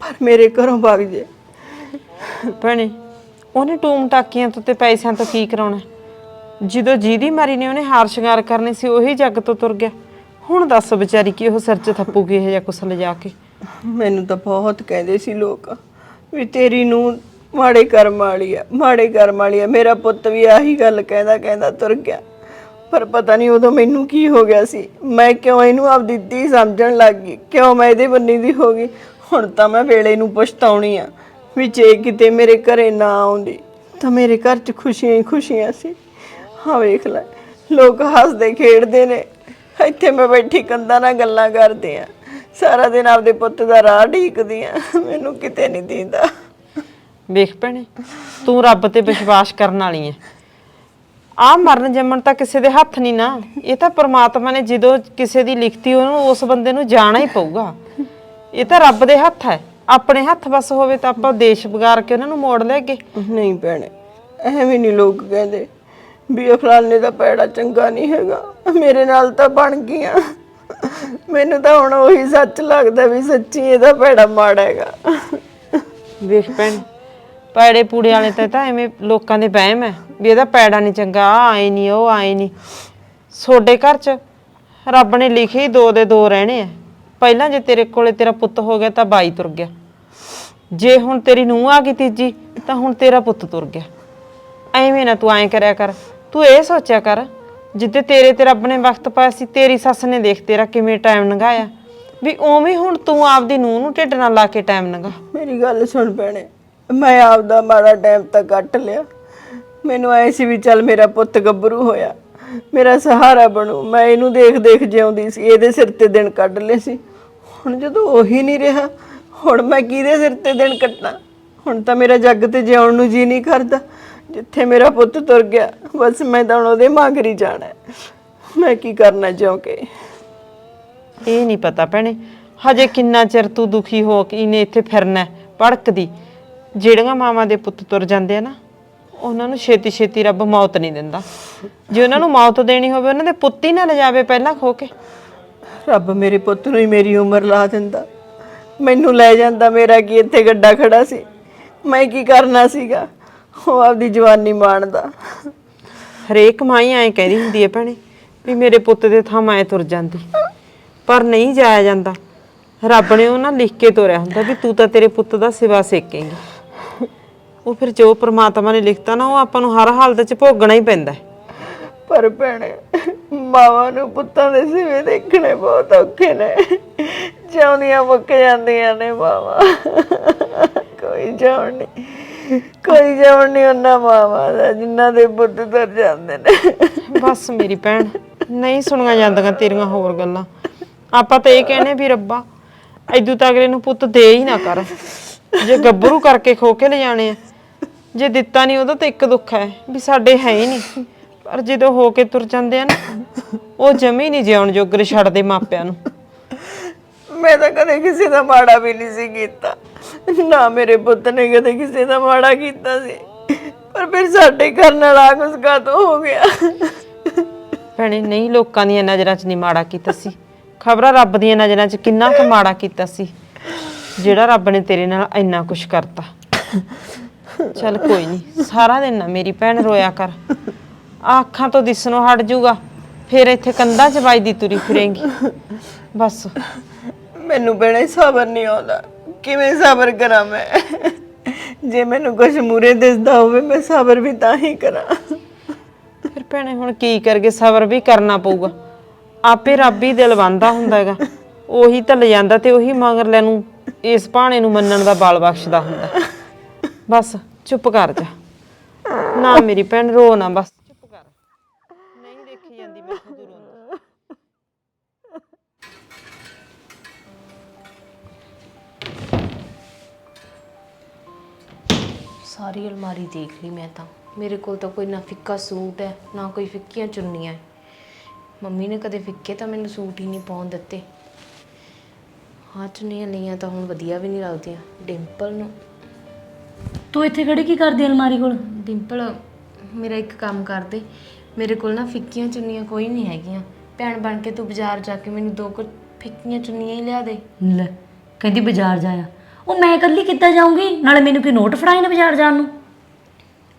ਪਰ ਮੇਰੇ ਘਰੋਂ ਭੱਗ ਜੇ। ਭੈਣੇ ਉਹਨੇ ਟੂਮ ਟਾਕੀਆਂ ਤੋਂ ਤੇ ਪੈਸਿਆਂ ਤੋਂ ਕੀ ਕਰਾਉਣਾ? ਜਦੋਂ ਜਿਹਦੀ ਮਾਰੀ ਨੇ ਉਹਨੇ ਹਾਰ ਸ਼ਿੰਗਾਰ ਕਰਨੇ ਸੀ ਉਹੀ ਜੱਗ ਤੋਂ ਤੁਰ ਗਿਆ। ਹੁਣ ਦੱਸ ਵਿਚਾਰੀ ਕੀ ਉਹ ਸਿਰ 'ਚ ਥੱਪੂਗੀ ਇਹ ਜਾਂ ਕੁਛ ਲਿਜਾ ਕੇ? ਮੈਨੂੰ ਤਾਂ ਬਹੁਤ ਕਹਿੰਦੇ ਸੀ ਲੋਕ ਵੀ ਤੇਰੀ ਨੂੰ ਮਾੜੇ ਕਰਮ ਵਾਲੀ ਆ, ਮਾੜੇ ਕਰਮ ਵਾਲੀ ਆ। ਮੇਰਾ ਪੁੱਤ ਵੀ ਆਹੀ ਗੱਲ ਕਹਿੰਦਾ ਕਹਿੰਦਾ ਤੁਰ ਗਿਆ। ਪਰ ਪਤਾ ਨਹੀਂ ਉਦੋਂ ਮੈਨੂੰ ਕੀ ਹੋ ਗਿਆ ਸੀ। ਮੈਂ ਕਿਉਂ ਇਹਨੂੰ ਆਪਦੀ ਧੀ ਸਮਝਣ ਲੱਗ ਗਈ? ਕਿਉਂ ਮੈਂ ਇਹਦੇ ਬੰਨੀ ਦੀ ਹੋ ਗਈ? ਹੁਣ ਤਾਂ ਮੈਂ ਵੇਲੇ ਨੂੰ ਪਛਤਾਉਣੀ ਆ ਵੀ ਜੇ ਕਿਤੇ ਮੇਰੇ ਘਰੇ ਨਾ ਆਉਂਦੀ, ਤਾਂ ਮੇਰੇ ਘਰ 'ਚ ਖੁਸ਼ੀਆਂ ਹੀ ਖੁਸ਼ੀਆਂ ਸੀ। ਹਾਂ ਵੇਖ ਲੈ, ਲੋਕ ਹੱਸਦੇ, ਖੇਡਦੇ ਨੇ। ਇੱਥੇ ਮੈਂ ਬੈਠੀ ਕੰਧਾਂ ਨਾਲ ਗੱਲਾਂ ਕਰਦੇ ਆ। ਸਾਰਾ ਦਿਨ ਆਪਦੇ ਪੁੱਤ ਦਾ ਰਾਹ ਢੀਕਦੀ ਆ। ਮੈਨੂੰ ਕਿਤੇ ਨਹੀਂ ਦੀਂਦਾ। ਵੇਖ ਭੈਣੇ ਤੂੰ ਰੱਬ ਤੇ ਵਿਸ਼ਵਾਸ ਕਰਨ ਵਾਲੀ ਐ। ਆ ਮਰਨ ਜੰਮਣ ਤਾਂ ਕਿਸੇ ਦੇ ਹੱਥ ਨਹੀਂ ਨਾ। ਇਹ ਤਾਂ ਪ੍ਰਮਾਤਮਾ ਨੇ ਜਦੋਂ ਕਿਸੇ ਦੀ ਲਿਖਤੀ ਉਹਨੂੰ ਉਸ ਬੰਦੇ ਨੂੰ ਜਾਣਾ ਹੀ ਪਊਗਾ। ਇਹ ਤਾਂ ਰੱਬ ਦੇ ਹੱਥ ਹੈ। ਆਪਣੇ ਹੱਥ ਬਸ ਹੋਵੇ ਤਾਂ ਆਪਾਂ ਦੇਸ਼ ਵਿਗਾਰ ਕੇ ਉਹਨਾਂ ਨੂੰ ਮੋੜ ਲੈਗੇ ਨਹੀਂ ਭੈਣੇ ਐਵੇਂ ਨਹੀਂ ਲੋਕ ਕਹਿੰਦੇ ਵੀ ਇਹ ਫਲਾਣੇ ਦਾ ਪੈੜਾ ਚੰਗਾ ਨਹੀਂ ਹੈਗਾ। ਮੇਰੇ ਨਾਲ ਤਾਂ ਬਣ ਗਈਆਂ। ਮੈਨੂੰ ਤਾਂ ਹੁਣ ਉਹੀ ਸੱਚ ਲੱਗਦਾ ਵੀ ਸੱਚੀ ਇਹਦਾ ਭੈੜਾ ਮਾੜਾ ਹੈਗਾ। ਵੇਖ ਭੈਣ ਪੈੜੇ ਪੂੜੇ ਵਾਲੇ ਤੇ ਤਾਂ ਐਵੇਂ ਲੋਕਾਂ ਦੇ ਵਹਿਮ ਹੈ, ਵੀ ਇਹਦਾ ਪੈੜਾ ਨਹੀਂ ਚੰਗਾ ਆ ਆਏ ਨਹੀਂ ਉਹ ਆਏ ਨਹੀਂ ਤੁਹਾਡੇ ਘਰ 'ਚ ਰੱਬ ਨੇ ਲਿਖੇ ਹੀ ਦੋ ਦੇ ਦੋ ਰਹਿਣੇ ਆ। ਪਹਿਲਾਂ ਜੇ ਤੇਰੇ ਕੋਲੇ ਤੇਰਾ ਪੁੱਤ ਹੋ ਗਿਆ ਤਾਂ ਬਾਈ ਤੁਰ ਗਿਆ। ਜੇ ਹੁਣ ਤੇਰੀ ਨੂੰਹ ਆ ਗਈ ਤੀਜੀ, ਤਾਂ ਹੁਣ ਤੇਰਾ ਪੁੱਤ ਤੁਰ ਗਿਆ। ਐਵੇਂ ਨਾ ਤੂੰ ਐਂ ਕਰਿਆ ਕਰ। ਤੂੰ ਇਹ ਸੋਚਿਆ ਕਰ, ਜਿੱਦੇ ਤੇਰੇ ਤੇ ਰੱਬ ਨੇ ਵਕਤ ਪਾਇਆ ਸੀ, ਤੇਰੀ ਸੱਸ ਨੇ ਦੇਖ ਤੇਰਾ ਕਿਵੇਂ ਟਾਈਮ ਲੰਘਾਇਆ। ਵੀ ਉਵੇਂ ਹੁਣ ਤੂੰ ਆਪਦੀ ਨੂੰਹ ਨੂੰ ਢਿੱਡ ਨਾਲ ਲਾ ਕੇ ਟਾਈਮ ਲੰਘਾ। ਮੇਰੀ ਗੱਲ ਸੁਣ ਭੈਣੇ। ਮੈਂ ਆਪਦਾ ਮਾੜਾ ਟਾਈਮ ਤਾਂ ਕੱਟ ਲਿਆ। ਮੈਨੂੰ ਐ ਸੀ ਵੀ ਚੱਲ ਮੇਰਾ ਪੁੱਤ ਗੱਭਰੂ ਹੋਇਆ। ਮੇਰਾ ਸਹਾਰਾ ਬਣੂ। ਮੈਂ ਇਹਨੂੰ ਦੇਖ ਦੇਖ ਜਿਉਂਦੀ ਸੀ। ਇਹਦੇ ਸਿਰ ਤੇ ਦਿਨ ਕੱਢ ਲਏ ਸੀ। ਹੁਣ ਜਦੋਂ ਉਹੀ ਨਹੀਂ ਰਿਹਾ ਹੁਣ ਮੈਂ ਕਿਹਦੇ ਸਿਰ ਤੇ ਦਿਨ ਕੱਟਾਂ? ਹੁਣ ਤਾਂ ਮੇਰਾ ਜੱਗ ਤੇ ਜਿਉਣ ਨੂੰ ਜੀ ਨਹੀਂ ਕਰਦਾ। ਜਿੱਥੇ ਮੇਰਾ ਪੁੱਤ ਤੁਰ ਗਿਆ ਬਸ ਮੈਂ ਤਾਂ ਹੁਣ ਉਹਦੇ ਮੰਗਰੀ ਜਾਣਾ ਹੈ। ਮੈਂ ਕੀ ਕਰਨਾ ਜਿਉਂ ਕੇ? ਇਹ ਨਹੀਂ ਪਤਾ ਭੈਣੇ। ਹਜੇ ਕਿੰਨਾ ਚਿਰ ਤੂੰ ਦੁਖੀ ਹੋ ਕੇ ਇਹਨੇ ਇੱਥੇ ਫਿਰਨਾ ਹੈ, ਭੜਕਦੀ। ਜਿਹੜੀਆਂ ਮਾਵਾਂ ਦੇ ਪੁੱਤ ਤੁਰ ਜਾਂਦੇ ਆ ਨਾ ਉਹਨਾਂ ਨੂੰ ਛੇਤੀ ਛੇਤੀ ਰੱਬ ਮੌਤ ਨਹੀਂ ਦਿੰਦਾ। ਜੇ ਉਹਨਾਂ ਨੂੰ ਮੌਤ ਦੇਣੀ ਹੋਵੇ ਉਹਨਾਂ ਦੇ ਪੁੱਤ ਹੀ ਨਾ ਲਿਜਾਵੇ ਪਹਿਲਾਂ ਖੋ ਕੇ। ਰੱਬ ਮੇਰੇ ਪੁੱਤ ਨੂੰ ਹੀ ਮੇਰੀ ਉਮਰ ਲਾ ਦਿੰਦਾ। ਮੈਨੂੰ ਲੈ ਜਾਂਦਾ ਮੇਰਾ ਕੀ ਇੱਥੇ ਗੱਡਾ ਖੜਾ ਸੀ। ਮੈਂ ਕੀ ਕਰਨਾ ਸੀਗਾ? ਉਹ ਆਪਦੀ ਜਵਾਨੀ ਮਾਣਦਾ। ਹਰੇਕ ਮਾਈ ਐਂ ਕਹਿੰਦੀ ਹੁੰਦੀ ਹੈ ਭੈਣੇ ਵੀ ਮੇਰੇ ਪੁੱਤ ਦੇ ਥਾਂ ਮੈਂ ਤੁਰ ਜਾਂਦੀ। ਪਰ ਨਹੀਂ ਜਾਇਆ ਜਾਂਦਾ। ਰੱਬ ਨੇ ਉਹ ਨਾ ਲਿਖ ਕੇ ਤੋਰਿਆ ਹੁੰਦਾ ਵੀ ਤੂੰ ਤਾਂ ਤੇਰੇ ਪੁੱਤ ਦਾ ਸਿਵਾ ਸੇਕੇਂਗੀ। ਉਹ ਫਿਰ ਜੋ ਪ੍ਰਮਾਤਮਾ ਨੇ ਲਿਖਤਾ ਨਾ ਉਹ ਆਪਾਂ ਨੂੰ ਹਰ ਹਾਲਤ 'ਚ ਭੋਗਣਾ ਹੀ ਪੈਂਦਾ ਹੈ। ਪਰ ਭੈਣੇ ਮਾਵਾਂ ਨੂੰ ਪੁੱਤਾਂ ਦੇ ਸਿਵੇ ਦੇਖਣੇ ਬਹੁਤ ਔਖੇ ਨੇ। ਜਿਉਂਦੀਆਂ ਮੁੱਕ ਜਾਂਦੀਆਂ ਨੇ ਮਾਵਾਂ। ਕੋਈ ਜਾਣ ਨਹੀਂ ਕੋਈ ਜਾਣ ਨਹੀਂ ਉਹਨਾਂ ਮਾਵਾਂ ਦਾ ਜਿਨ੍ਹਾਂ ਦੇ ਪੁੱਤ ਤਰ ਜਾਂਦੇ ਨੇ। ਬਸ ਮੇਰੀ ਭੈਣ ਨਹੀਂ ਸੁਣੀਆਂ ਜਾਂਦੀਆਂ ਤੇਰੀਆਂ ਹੋਰ ਗੱਲਾਂ। ਆਪਾਂ ਤਾਂ ਇਹ ਕਹਿੰਦੇ ਵੀ ਰੱਬਾ ਐਦੂ ਤਾਂ ਅਗਲੇ ਨੂੰ ਪੁੱਤ ਦੇ ਹੀ ਨਾ ਕਰ। ਜੇ ਗੱਭਰੂ ਕਰਕੇ ਖੋ ਕੇ ਲਿਜਾਣੇ ਆ। ਜੇ ਦਿੱਤਾ ਨਹੀਂ ਉਹਦਾ ਤਾਂ ਇੱਕ ਦੁੱਖ ਹੈ ਵੀ ਸਾਡੇ ਹੈ ਹੀ ਨਹੀਂ। ਪਰ ਜਦੋਂ ਹੋ ਕੇ ਤੁਰ ਜਾਂਦੇ ਆ ਨਾ ਉਹ ਜਮੀ ਨਹੀਂ ਜਿਉਣ ਜੋਗਰ ਛੱਡਦੇ ਮਾਪਿਆਂ ਨੂੰ। ਮੈਂ ਤਾਂ ਕਦੇ ਕਿਸੇ ਦਾ ਮਾੜਾ ਵੀ ਨਹੀਂ ਸੀ ਕੀਤਾ। ਨਾ ਮੇਰੇ ਪੁੱਤ ਨੇ ਕਦੇ ਕਿਸੇ ਦਾ ਮਾੜਾ ਕੀਤਾ ਸੀ। ਪਰ ਫਿਰ ਸਾਡੇ ਕਰਨ ਵਾਲਾ ਕੁਝ ਤੋਂ ਹੋ ਗਿਆ। ਭੈਣੇ ਨਹੀਂ ਲੋਕਾਂ ਦੀਆਂ ਨਜ਼ਰਾਂ 'ਚ ਨਹੀਂ ਮਾੜਾ ਕੀਤਾ ਸੀ। ਖਬਰਾਂ ਰੱਬ ਦੀਆਂ ਨਜ਼ਰਾਂ 'ਚ ਕਿੰਨਾ ਕੁ ਮਾੜਾ ਕੀਤਾ ਸੀ। ਜਿਹੜਾ ਰੱਬ ਨੇ ਤੇਰੇ ਨਾਲ ਇੰਨਾ ਕੁਝ ਕਰਤਾ। ਚੱਲ ਕੋਈ ਨਹੀਂ ਸਾਰਾ ਦਿਨ ਨਾ ਮੇਰੀ ਭੈਣ ਰੋਇਆ ਕਰ। ਆਹ ਅੱਖਾਂ ਤੋਂ ਦਿਸਣੋਂ ਹਟ ਜਾਊਗਾ ਫਿਰ ਇੱਥੇ ਕੰਧਾਂ 'ਚ ਵੱਜਦੀ ਤੁਰੀ ਫਿਰੇਂਗੀ। ਬਸ। ਮੈਨੂੰ ਬੜਾ ਸਬਰ ਨਹੀਂ ਆਉਂਦਾ। ਕਿਵੇਂ ਸਬਰ ਕਰਾਂ ਮੈਂ? ਜੇ ਮੈਨੂੰ ਕੁਝ ਮੂਰੇ ਦਿਸਦਾ ਹੋਵੇ ਮੈਂ ਸਬਰ ਵੀ ਤਾਂ ਹੀ ਕਰਾਂ। ਫਿਰ ਭੈਣੇ ਹੁਣ ਕੀ ਕਰਗੇ ਸਬਰ ਵੀ ਕਰਨਾ ਪਊਗਾ। ਆਪੇ ਰੱਬ ਹੀ ਦਿਲ ਬੰਦਾ ਹੁੰਦਾ ਹੈਗਾ। ਉਹੀ ਤਾਂ ਲਿਜਾਂਦਾ ਤੇ ਉਹੀ ਮਗਰ ਲੈ ਨੂੰ ਇਸ ਭਾਣੇ ਨੂੰ ਮੰਨਣ ਦਾ ਬਲ ਬਖਸ਼ਦਾ ਹੁੰਦਾ। ਬਸ। ਚੁੱਪ ਕਰ ਜਾ। ਨਾ ਮੇਰੀ ਭੈਣ ਰੋ ਨਾ ਬਸ। ਚੁੱਪ ਕਰ। ਨਹੀਂ ਦੇਖੀ ਜਾਂਦੀ ਮੈਂ ਦੂਰੋਂ ਸਾਰੀ ਅਲਮਾਰੀ ਦੇਖ ਲਈ ਮੈਂ ਤਾਂ। ਮੇਰੇ ਕੋਲ ਤਾਂ ਕੋਈ ਨਾ ਫਿੱਕਾ ਸੂਟ ਹੈ, ਨਾ ਕੋਈ ਫਿੱਕੀਆਂ ਚੁੰਨੀਆਂ ਹੈ। ਮੰਮੀ ਨੇ ਕਦੇ ਫਿੱਕੇ ਤਾਂ ਮੈਨੂੰ ਸੂਟ ਹੀ ਨਹੀਂ ਪਾਉਣ ਦਿੱਤੇ। ਹਾਂ ਚੁੰਨੀਆਂ ਲਈਆਂ ਤਾਂ ਹੁਣ ਵਧੀਆ ਵੀ ਨਹੀਂ ਲੱਗਦੀਆਂ। ਡਿੰਪਲ ਨੂੰ ਤੂੰ ਇੱਥੇ ਖੜੀ ਕੀ ਕਰਦੀ ਅਲਮਾਰੀ ਕੋਲ? ਡਿੰਪਲ ਮੇਰਾ ਇੱਕ ਕੰਮ ਕਰ ਦੇ। ਮੇਰੇ ਕੋਲ ਨਾ ਫਿੱਕੀਆਂ ਚੁੰਨੀਆਂ ਕੋਈ ਨਹੀਂ ਹੈਗੀਆਂ। ਭੈਣ ਬਣ ਕੇ ਤੂੰ ਬਾਜ਼ਾਰ ਜਾ ਕੇ ਮੈਨੂੰ ਦੋ ਕੁ ਫਿੱਕੀਆਂ ਚੁੰਨੀਆਂ ਹੀ ਲਿਆ ਦੇ। ਲੈ ਕਹਿੰਦੀ ਬਾਜ਼ਾਰ ਜਾਇਆ। ਉਹ ਮੈਂ ਇਕੱਲੀ ਕਿੱਦਾਂ ਜਾਊਂਗੀ? ਨਾਲੇ ਮੈਨੂੰ ਕੀ ਨੋਟ ਫੜਾਏ ਨੇ ਬਾਜ਼ਾਰ ਜਾਣ ਨੂੰ?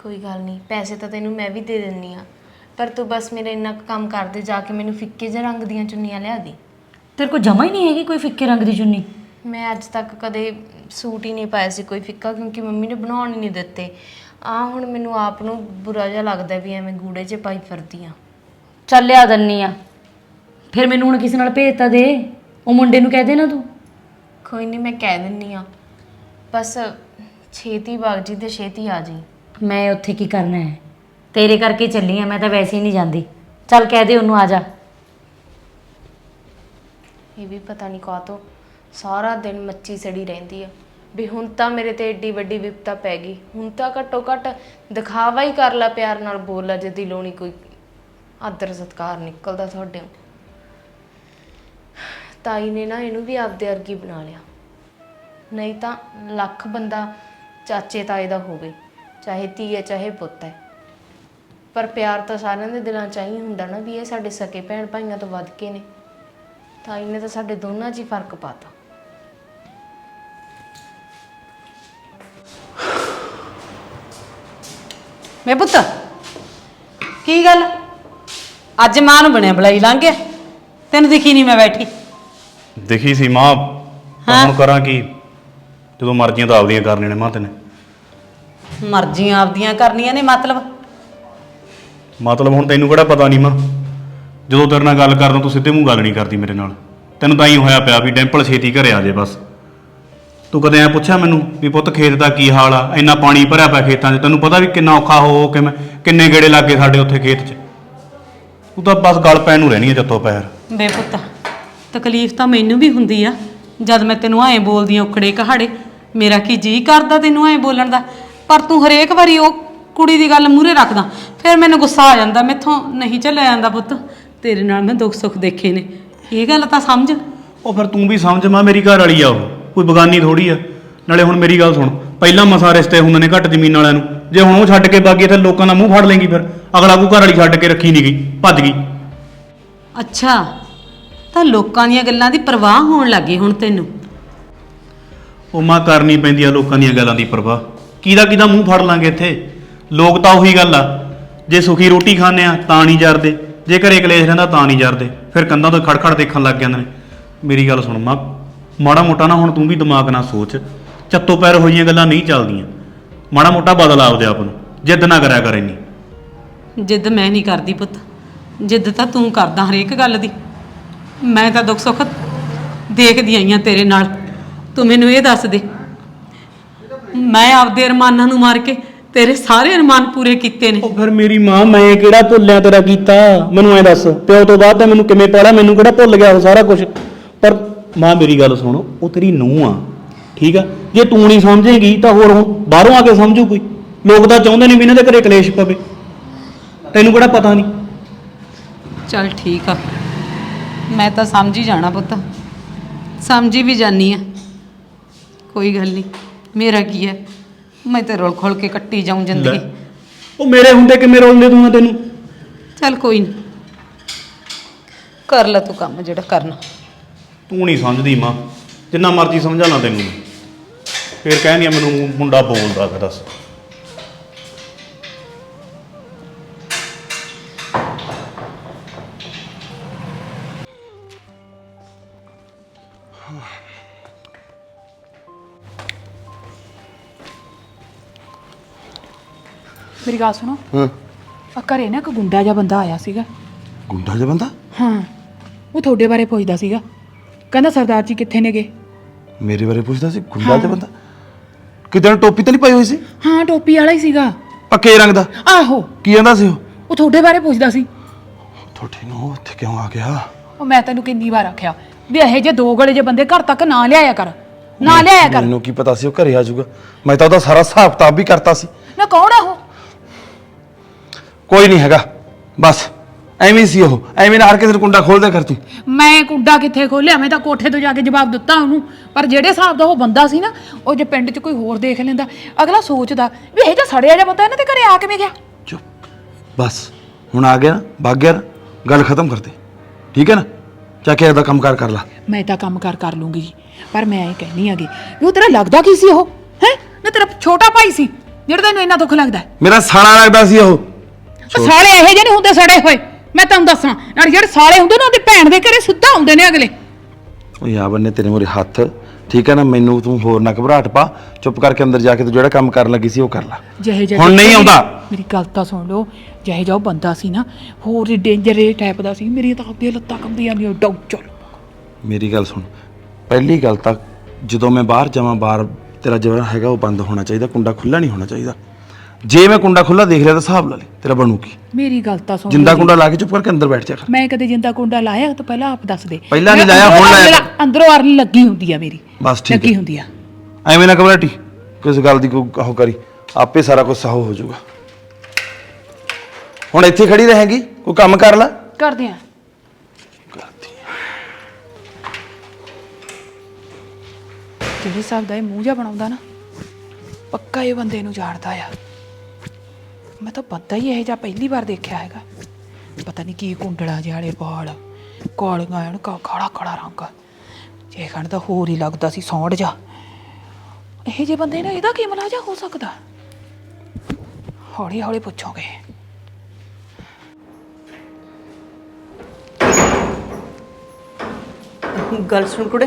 ਕੋਈ ਗੱਲ ਨਹੀਂ ਪੈਸੇ ਤਾਂ ਤੈਨੂੰ ਮੈਂ ਵੀ ਦੇ ਦਿੰਨੀ ਆ। ਪਰ ਤੂੰ ਬਸ ਮੇਰਾ ਇੰਨਾ ਕੁ ਕੰਮ ਕਰ ਦੇ ਜਾ ਕੇ ਮੈਨੂੰ ਫਿੱਕੇ ਜਿਹੇ ਰੰਗ ਦੀਆਂ ਚੁੰਨੀਆਂ ਲਿਆ ਦੇ। ਤੇਰੇ ਕੋਲ ਜਮਾ ਹੀ ਨਹੀਂ ਹੈਗੀ ਕੋਈ ਫਿੱਕੇ ਰੰਗ ਦੀ ਚੁੰਨੀ। ਮੈਂ ਅੱਜ ਤੱਕ ਕਦੇ ਸੂਟ ਹੀ ਨਹੀਂ ਪਾਇਆ ਸੀ ਕੋਈ ਫਿੱਕਾ ਕਿਉਂਕਿ ਮੰਮੀ ਨੇ ਬਣਾਉਣ ਹੀ ਨਹੀਂ ਦਿੱਤੇ। ਆ ਹੁਣ ਮੈਨੂੰ ਆਪ ਨੂੰ ਬੁਰਾ ਜਿਹਾ ਲੱਗਦਾ ਵੀ ਐਵੇਂ ਗੂੜੇ 'ਚ ਪਾਈ ਫਿਰਦੀ ਆ। ਚੱਲ ਲਿਆ ਦੰਨੀ ਆ। ਫਿਰ ਮੈਨੂੰ ਹੁਣ ਕਿਸੇ ਨਾਲ ਭੇਜ ਤਾਂ ਦੇ। ਉਹ ਮੁੰਡੇ ਨੂੰ ਕਹਿ ਦੇ ਨਾ ਤੂੰ। ਕੋਈ ਨਹੀਂ ਮੈਂ ਕਹਿ ਦਿੰਨੀ ਆ। ਬਸ ਛੇਤੀ ਵਗ ਜੀ ਤੇ ਛੇਤੀ ਆ ਜੀ। ਮੈਂ ਉੱਥੇ ਕੀ ਕਰਨਾ ਹੈ? ਤੇਰੇ ਕਰਕੇ ਚੱਲੀ ਆ ਮੈਂ ਤਾਂ ਵੈਸੇ ਹੀ ਨਹੀਂ ਜਾਂਦੀ। ਚੱਲ ਕਹਿ ਦੇ ਉਹਨੂੰ ਆ ਜਾ। ਇਹ ਵੀ ਪਤਾ ਨਹੀਂ ਕਾਹਤੋਂ। ਸਾਰਾ ਦਿਨ ਮੱਚੀ ਸੜੀ ਰਹਿੰਦੀ ਆ। ਵੀ ਹੁਣ ਤਾਂ ਮੇਰੇ ਤੇ ਏਡੀ ਵੱਡੀ ਵਿਪਤਾ ਪੈ ਗਈ। ਹੁਣ ਤਾਂ ਘੱਟੋ ਘੱਟ ਦਿਖਾਵਾ ਹੀ ਕਰ ਲੈ ਪਿਆਰ ਨਾਲ ਬੋਲ ਲੈ ਜੇ ਦਿਲੋਂ ਨਹੀਂ ਕੋਈ। ਆਦਰ ਸਤਕਾਰ ਨਿਕਲਦਾ ਤੁਹਾਡੇ ਤਾਈ ਨੇ ਨਾ ਇਹਨੂੰ ਵੀ ਆਪਦੇ ਅਰਗੀ ਬਣਾ ਲਿਆ। ਨਹੀਂ ਤਾਂ ਲੱਖ ਬੰਦਾ ਚਾਚੇ ਤਾਏ ਦਾ ਹੋਵੇ, ਚਾਹੇ ਧੀ ਹੈ, ਚਾਹੇ ਪੁੱਤ ਹੈ। ਪਰ ਪਿਆਰ ਤਾਂ ਸਾਰਿਆਂ ਦੇ ਦਿਲਾਂ 'ਚ ਹੀ ਹੁੰਦਾ ਨਾ ਵੀ ਇਹ ਸਾਡੇ ਸਕੇ ਭੈਣ ਭਾਈਆਂ ਤੋਂ ਵੱਧ ਕੇ ਨੇ। ਤਾਈ ਨੇ ਤਾਂ ਸਾਡੇ ਦੋਨਾਂ 'ਚ ਹੀ ਫ਼ਰਕ ਪਾਤਾ। ਮੇ ਪੁੱਤ ਕੀ ਗੱਲ? ਅੱਜ ਮਾਂ ਨੂੰ ਬਣਿਆ ਬਲਾਈ ਲੰਘ ਗਿਆ ਤੈਨੂੰ ਦਿਖੀ ਨਹੀਂ ਮੈਂ ਬੈਠੀ। ਦਿਖੀ ਸੀ ਮਾਂ ਹੁਣ ਕਰਾਂ ਕੀ? ਜਦੋਂ ਮਰਜ਼ੀਆਂ ਤਾਂ ਆਪਦੀਆਂ ਕਰਨੀਆਂ ਨੇ ਮਾਂ ਤੈਨੇ। ਮਰਜ਼ੀਆਂ ਆਪਦੀਆਂ ਕਰਨੀਆਂ ਨੇ ਮਤਲਬ? ਮਤਲਬ ਹੁਣ ਤੈਨੂੰ ਕਿਹੜਾ ਪਤਾ ਨਹੀਂ ਮਾਂ? ਜਦੋਂ ਤੇਰੇ ਨਾਲ ਗੱਲ ਕਰਦਾ ਤੂੰ ਸਿੱਧੇ ਮੂੰਹ ਗੱਲ ਨਹੀਂ ਕਰਦੀ ਮੇਰੇ ਨਾਲ। ਤੈਨੂੰ ਤਾਂ ਹੀ ਹੋਇਆ ਪਿਆ ਵੀ ਡੈਂਪਲ ਛੇਤੀ ਘਰੇ ਆ ਜੇ ਬਸ। ਤੂੰ ਕਦੇ ਐ ਪੁੱਛਿਆ ਮੈਨੂੰ ਵੀ ਪੁੱਤ ਖੇਤ ਦਾ ਕੀ ਹਾਲ ਆ? ਇੰਨਾ ਪਾਣੀ ਭਰਿਆ ਪਿਆ ਖੇਤਾਂ 'ਚ। ਤੈਨੂੰ ਪਤਾ ਵੀ ਕਿੰਨਾ ਔਖਾ ਹੋ ਕੇ ਮੈਂ ਕਿੰਨੇ ਗੇੜੇ ਲੱਗੇ ਸਾਡੇ ਉੱਥੇ ਖੇਤ 'ਚ। ਤੂੰ ਤਾਂ ਬਸ ਗੱਲ ਪੈਣ ਨੂੰ ਰਹਿਣੀ ਹੈ ਜੱਤੋਂ ਪੈਰ। ਬੇ ਪੁੱਤ ਤਕਲੀਫ ਤਾਂ ਮੈਨੂੰ ਵੀ ਹੁੰਦੀ ਆ। ਜਦ ਮੈਂ ਤੈਨੂੰ ਐਂ ਬੋਲਦੀ ਆ ਉਖੜੇ ਕਹਾੜੇ ਮੇਰਾ ਕੀ ਜੀ ਕਰਦਾ ਤੈਨੂੰ ਐਂ ਬੋਲਣ ਦਾ? ਪਰ ਤੂੰ ਹਰੇਕ ਵਾਰੀ ਉਹ ਕੁੜੀ ਦੀ ਗੱਲ ਮੂਹਰੇ ਰੱਖਦਾ। ਫਿਰ ਮੈਨੂੰ ਗੁੱਸਾ ਆ ਜਾਂਦਾ ਮੈਥੋਂ ਨਹੀਂ ਚੱਲਿਆ ਜਾਂਦਾ ਪੁੱਤ। ਤੇਰੇ ਨਾਲ ਮੈਂ ਦੁੱਖ ਸੁੱਖ ਦੇਖੇ ਨੇ। ਇਹ ਗੱਲ ਤਾਂ ਸਮਝ। ਉਹ ਫਿਰ ਤੂੰ ਵੀ ਸਮਝ ਮਾਂ ਮੇਰੀ ਘਰ ਵਾਲੀ ਆ ਉਹ। ਕੋਈ ਬਗਾਨੀ ਥੋੜੀ ਆ। ਨਾਲੇ ਹੁਣ ਮੇਰੀ ਗੱਲ ਸੁਣ ਪਹਿਲਾਂ ਮਸਾ ਰਿਸ਼ਤੇ ਹੁੰਦੇ ਨੇ ਘੱਟ ਜ਼ਮੀਨ ਵਾਲਿਆਂ ਨੂੰ। ਜੇ ਹੁਣ ਉਹ ਛੱਡ ਕੇ ਬਾਗੀ ਤੇ ਲੋਕਾਂ ਦਾ ਮੂੰਹ ਫੜ ਲੇਂਗੀ ਫਿਰ ਅਗਲਾ ਕੋ ਘਰ ਵਾਲੀ ਛੱਡ ਕੇ ਰੱਖੀ ਨਹੀਂ ਗਈ ਭੱਜ ਗਈ। ਅੱਛਾ ਤਾਂ ਲੋਕਾਂ ਦੀਆਂ ਗੱਲਾਂ ਦੀ ਪਰਵਾਹ ਹੋਣ ਲੱਗੀ ਹੁਣ ਤੈਨੂੰ। ਉਹ ਮਾਂ ਕਰਨੀ ਪੈਂਦੀ ਆ ਲੋਕਾਂ ਦੀਆਂ ਗੱਲਾਂ ਦੀ ਪਰਵਾਹ। ਕਿਹਦਾ ਕਿਹਦਾ ਮੂੰਹ ਫੜ ਲਾਂਗੇ ਇੱਥੇ? ਲੋਕ ਤਾਂ ਉਹੀ ਗੱਲ ਆ। ਜੇ ਸੁਖੀ ਰੋਟੀ ਖਾਂਦੇ ਆ ਤਾਂ ਨਹੀਂ ਜਰਦੇ। ਜੇ ਘਰੇ ਕਲੇਸ਼ ਰਹਿੰਦਾ ਤਾਂ ਨਹੀਂ ਜਰਦੇ। ਫਿਰ ਕੰਧਾਂ ਤੋਂ ਖੜਖੜ ਦੇਖਣ ਲੱਗ ਜਾਂਦੇ ਨੇ। ਮੇਰੀ ਗੱਲ ਸੁਣ ਮਾਂ ਮਾੜਾ ਮੋਟਾ ਨਾ ਹੁਣ ਤੂੰ ਵੀ ਦਿਮਾਗ ਨਾਲ ਸੋਚ। ਚੱਤੋ ਪੈਰ ਹੋਈਆਂ ਗੱਲਾਂ ਨਹੀਂ ਚੱਲਦੀਆਂ। ਮਾੜਾ ਮੋਟਾ ਬਦਲ ਆਪਦੇ ਆਪ ਨੂੰ। ਜਿੱਦ ਨਾ ਕਰਿਆ ਕਰ ਇੰਨੀ। ਜਿੱਦ ਮੈਂ ਨਹੀਂ ਕਰਦੀ ਪੁੱਤ। ਜਿੱਦ ਤਾਂ ਤੂੰ ਕਰਦਾ ਹਰੇਕ ਗੱਲ ਦੀ। ਮੈਂ ਤਾਂ ਦੁੱਖ ਸੁੱਖ ਦੇਖਦੀ ਆਈਆਂ ਤੇਰੇ ਨਾਲ। ਤੂੰ ਮੈਨੂੰ ਇਹ ਦੱਸ ਦੇ। ਮੈਂ ਆਪਦੇ ਅਰਮਾਨਾਂ ਨੂੰ ਮਾਰ ਕੇ ਤੇਰੇ ਸਾਰੇ ਅਰਮਾਨ ਪੂਰੇ ਕੀਤੇ ਨੇ। ਉਹ ਫਿਰ ਮੇਰੀ ਮਾਂ ਮੈਂ ਕਿਹੜਾ ਭੁੱਲਿਆ ਤੇਰਾ ਕੀਤਾ? ਮੈਨੂੰ ਐ ਦੱਸ ਪਿਓ ਤੋਂ ਬਾਅਦ ਤਾਂ ਮੈਨੂੰ ਕਿਵੇਂ ਪਾਲਿਆ? ਮੈਨੂੰ ਕਿਹੜਾ ਭੁੱਲ ਗਿਆ ਉਹ ਸਾਰਾ ਕੁਝ ਪਰ ਮਾਂ ਮੇਰੀ ਗੱਲ ਸੁਣ ਉਹ ਤੇਰੀ ਨੂੰਹ ਆ ਠੀਕ ਆ? ਜੇ ਤੂੰ ਨਹੀਂ ਸਮਝੇਗੀ ਤਾਂ ਹੋਰ ਹੁਣ ਬਾਹਰੋਂ ਆ ਕੇ ਸਮਝੂ ਕੋਈ। ਲੋਕ ਤਾਂ ਚਾਹੁੰਦੇ ਨਹੀਂ ਵੀ ਇਹਨਾਂ ਦੇ ਘਰੇ ਕਲੇਸ਼ ਪਵੇ। ਤੈਨੂੰ ਕਿਹੜਾ ਪਤਾ ਨਹੀਂ? ਚਲ ਠੀਕ ਆ। ਮੈਂ ਤਾਂ ਸਮਝ ਹੀ ਜਾਣਾ ਪੁੱਤ। ਸਮਝੀ ਵੀ ਜਾਨੀ ਆ। ਕੋਈ ਗੱਲ ਨਹੀਂ ਮੇਰਾ ਕੀ ਹੈ ਮੈਂ ਤੇ ਰੋਲ ਖੋਲ ਕੇ ਕੱਟੀ ਜਾਊਂ ਜ਼ਿੰਦਗੀ। ਉਹ ਮੇਰੇ ਹੁੰਦੇ ਕਿਵੇਂ ਰੋਲਦੇ ਤੂੰ ਆ ਤੈਨੂੰ? ਚੱਲ ਕੋਈ ਨਹੀਂ ਕਰ ਲੈ ਤੂੰ ਕੰਮ ਜਿਹੜਾ ਕਰਨਾ। ਤੂੰ ਨਹੀਂ ਸਮਝਦੀ ਮਾਂ ਜਿੰਨਾ ਮਰਜ਼ੀ ਸਮਝਾ ਲਾਂ ਤੈਨੂੰ ਫਿਰ ਕਹਿੰਦੀ ਆ ਮੈਨੂੰ ਮੁੰਡਾ ਬੋਲਦਾ ਫਿਰ ਦੱਸ। ਮੇਰੀ ਗੱਲ ਸੁਣੋ। ਹਾਂ। ਆ ਘਰੇ ਨਾ ਇੱਕ ਗੁੰਡਾ ਜਿਹਾ ਬੰਦਾ ਆਇਆ ਸੀਗਾ। ਗੁੰਡਾ ਜਿਹਾ ਬੰਦਾ? ਹਾਂ। ਉਹ ਤੁਹਾਡੇ ਬਾਰੇ ਪੁੱਛਦਾ ਸੀਗਾ। ਕਹਿੰਦਾ ਸਰਦਾਰ ਜੀ ਕਿੱਥੇ ਨੇਗੇ? ਮੇਰੇ ਬਾਰੇ ਪੁੱਛਦਾ ਸੀ ਗੁੰਡਾ ਜਿਹਾ ਬੰਦਾ। ਉਹਨੇ ਟੋਪੀ ਤਾਂ ਨਹੀਂ ਪਾਈ ਹੋਈ ਸੀ? ਹਾਂ ਟੋਪੀ ਵਾਲਾ ਹੀ ਸੀਗਾ। ਪੱਕੇ ਰੰਗ ਦਾ? ਆਹੋ। ਕੀ ਕਹਿੰਦਾ ਸੀ ਉਹ? ਉਹ ਤੁਹਾਡੇ ਬਾਰੇ ਪੁੱਛਦਾ ਸੀ। ਤੁਹਾਡੇ ਨੂੰ ਉੱਥੇ ਕਿਉਂ ਆ ਗਿਆ? ਉਹ ਮੈਂ ਤੈਨੂੰ ਕਿੰਨੀ ਵਾਰ ਆਖਿਆ ਵੀ ਇਹੋ ਜਿਹੇ ਦੋ ਗਲੇ ਜੇ ਬੰਦੇ ਘਰ ਤੱਕ ਨਾ ਲਿਆਇਆ ਕਰ। ਨਾ ਲਿਆਇਆ ਕਰ। ਮੈਨੂੰ ਕੀ ਪਤਾ ਸੀ ਉਹ ਘਰੇ ਆ ਜਾਊਗਾ? ਮੈਂ ਤਾਂ ਉਹਦਾ ਸਾਰਾ ਹਿਸਾਬ ਕਿਤਾਬ ਵੀ ਕਰਤਾ ਸੀ। ਨਾ ਕੌਣ ਆ ਉਹ? ਕੋਈ ਨਹੀਂ ਹੈਗਾ। ਬਸ। ਐਵੇਂ ਸੀ ਉਹ ਐਵੇਂ ਨਾ ਹਰ ਕਿਸੇ ਨੂੰ ਕੁੰਡਾ ਖੋਲਦਾ ਕਰ ਤੂੰ ਮੈਂ ਕੁੱਡਾ ਕਿੱਥੇ ਖੋਲਿਆ? ਮੈਂ ਤਾਂ ਕੋਠੇ ਤੋਂ ਜਾ ਕੇ ਜਵਾਬ ਦਿੱਤਾ ਉਹਨੂੰ। ਪਰ ਜਿਹੜੇ ਹਿਸਾਬ ਦਾ ਉਹ ਬੰਦਾ ਸੀ ਨਾ ਉਹ ਜੇ ਪਿੰਡ 'ਚ ਕੋਈ ਹੋਰ ਦੇਖ ਲੈਂਦਾ ਅਗਲਾ ਸੋਚਦਾ ਵੀ ਇਹ ਜਿਹਾ ਸੜਿਆ ਜਿਹਾ ਬੰਦਾ ਇਹਨਾਂ ਦੇ ਘਰੇ ਆ ਕਿਵੇਂ ਗਿਆ? ਚੁੱਪ। ਬਸ ਹੁਣ ਆ ਗਿਆ ਨਾ ਭੱਗ ਗਿਆ ਨਾ ਗੱਲ ਖਤਮ ਕਰਦੇ ਠੀਕ ਹੈ ਨਾ? ਜਾ ਕੇ ਇਹਦਾ ਕੰਮਕਾਰ ਕਰ ਲਾ। ਮੈਂ ਤਾਂ ਕੰਮ ਕਰ ਕਰ ਲੂੰਗੀ। ਜੀ ਪਰ ਮੈਂ ਇਹ ਕਹਿਣੀ ਆਗੀ ਵੀ ਉਹ ਤੇਰਾ ਲੱਗਦਾ ਕੀ ਸੀ ਉਹ? ਹੈ? ਨਾ ਤੇਰਾ ਛੋਟਾ ਭਾਈ ਸੀ ਜਿਹੜਾ ਤੈਨੂੰ ਇੰਨਾ ਦੁੱਖ ਲੱਗਦਾ ਹੈ। ਮੇਰਾ ਸਾਲਾ ਲੱਗਦਾ ਸੀ ਉਹ। ਉਹ ਸਾਲੇ ਇਹੋ ਜਿਹੇ ਨਹੀਂ ਹੁੰਦੇ ਸੜੇ ਹੋਏ। ਮੈਂ ਤੁਹਾਨੂੰ ਦੱਸਾਂ ਨਾਲ ਜਿਹੜੇ ਸਾਲੇ ਹੁੰਦੇ ਨਾ ਉਹਦੀ ਭੈਣ ਦੇ ਘਰੇ ਸਿੱਧਾ ਹੁੰਦੇ ਨੇ ਅਗਲੇ। ਉਹ ਯਾ ਬੰਨੇ ਤੇਰੇ ਮੋਰੇ ਹੱਥ। ਠੀਕ ਹੈ ਨਾ ਮੈਨੂੰ ਤੂੰ ਹੋਰ ਨਾ ਘਬਰਾਹਟ ਪਾ। ਚੁੱਪ ਕਰਕੇ ਅੰਦਰ ਜਾ ਕੇ ਤੂੰ ਜਿਹੜਾ ਕੰਮ ਕਰਨ ਲੱਗੀ ਸੀ ਉਹ ਕਰ ਲੈ। ਜਿਹੇ ਜਿਹੇ ਹੁਣ ਨਹੀਂ ਆਉਂਦਾ। ਮੇਰੀ ਗੱਲ ਤਾਂ ਸੁਣ ਲਓ ਜਿਹੇ ਜਿਹਾ ਉਹ ਬੰਦਾ ਸੀ ਨਾ ਹੋਰ ਡੇਂਜਰ ਟਾਈਪ ਦਾ ਸੀ। ਮੇਰੀ ਤਾਂ ਆਪਦੀਆਂ ਲੱਤਾਂ ਕੰਬਦੀਆਂ ਨੇ ਡਾਊ ਚਲ। ਮੇਰੀ ਗੱਲ ਸੁਣ। ਪਹਿਲੀ ਗੱਲ ਤਾਂ ਜਦੋਂ ਮੈਂ ਬਾਹਰ ਜਾਵਾਂ ਬਾਹਰ ਤੇਰਾ ਜਿਹੜਾ ਹੈਗਾ ਉਹ ਬੰਦ ਹੋਣਾ ਚਾਹੀਦਾ ਕੁੰਡਾ ਖੁੱਲਾ ਨਹੀਂ ਹੋਣਾ ਚਾਹੀਦਾ। ਜੇ ਮੈਂ ਕੁੰਡਾ ਖੁੱਲਾ ਦੇਖ ਲਿਆ ਤਾਂ ਹਿਸਾਬ ਲਾ ਲੈ ਤੇਰਾ ਬਣੂ ਕੀ? ਮੇਰੀ ਗੱਲ ਤਾਂ ਸੁਣ ਜਿੰਦਾ। ਕੁੰਡਾ ਲਾ ਕੇ ਚੁੱਪ ਕਰਕੇ ਅੰਦਰ ਬੈਠ ਜਾ ਕਰ। ਮੈਂ ਕਦੇ ਜਿੰਦਾ ਕੁੰਡਾ ਲਾਇਆ ਤਾਂ ਪਹਿਲਾਂ ਆਪ ਦੱਸ ਦੇ। ਪਹਿਲਾਂ ਨਹੀਂ ਲਾਇਆ, ਹੁਣ ਲਾਇਆ। ਅੰਦਰੋਂ ਅਰਲ ਲੱਗੀ ਹੁੰਦੀ ਆ ਮੇਰੀ ਬਸ ਠੀਕ ਲੱਗੀ। ਹੁੰਦੀ ਆ। ਐਵੇਂ ਨਾ ਘਬਰਾਟੀ ਕਿਸ ਗੱਲ ਦੀ ਕੋਈ ਕਹੋ ਕਰੀ ਆਪੇ ਸਾਰਾ ਕੁਝ ਸਹੋ ਹੋ ਜਾਊਗਾ। ਹੁਣ ਇੱਥੇ ਖੜੀ ਰਹੇਗੀ ਕੋਈ ਕੰਮ ਕਰ ਲੈ। ਕਰਦੇ ਆ। ਜਿਹੜੇ ਹਿਸਾਬ ਦਾ ਇਹ ਮੂੰਹ ਜਾ ਬਣਾਉਂਦਾ ਨਾ ਪੱਕਾ ਇਹ ਬੰਦੇ ਨੂੰ ਜਾਣਦਾ ਆ। ਮੈਂ ਤਾਂ ਬੰਦਾ ਹੀ ਇਹ ਜਿਹਾ ਪਹਿਲੀ ਵਾਰ ਦੇਖਿਆ ਹੈਗਾ। ਪਤਾ ਨਹੀਂ ਕੀ ਕੁੰਡਲਾ ਜਿਹੇ ਵਾਲੇ ਵਾਲ, ਕਾਲੀਆਂ ਐਨ ਕਾਲਾ ਕਾਲਾ ਰੰਗ। ਜੇ ਖਣ ਤਾਂ ਹੋਰ ਹੀ ਲੱਗਦਾ ਸੀ ਸੌਂਡ ਜਾ ਇਹ ਜੇ ਬੰਦੇ ਨੇ ਇਹਦਾ ਕੀ ਮਲਾਜਾ ਹੋ ਸਕਦਾ? ਹੌਲੀ ਹੌਲੀ ਪੁੱਛੋਗੇ। ਗੱਲ ਸੁਣ ਕੁੜੇ।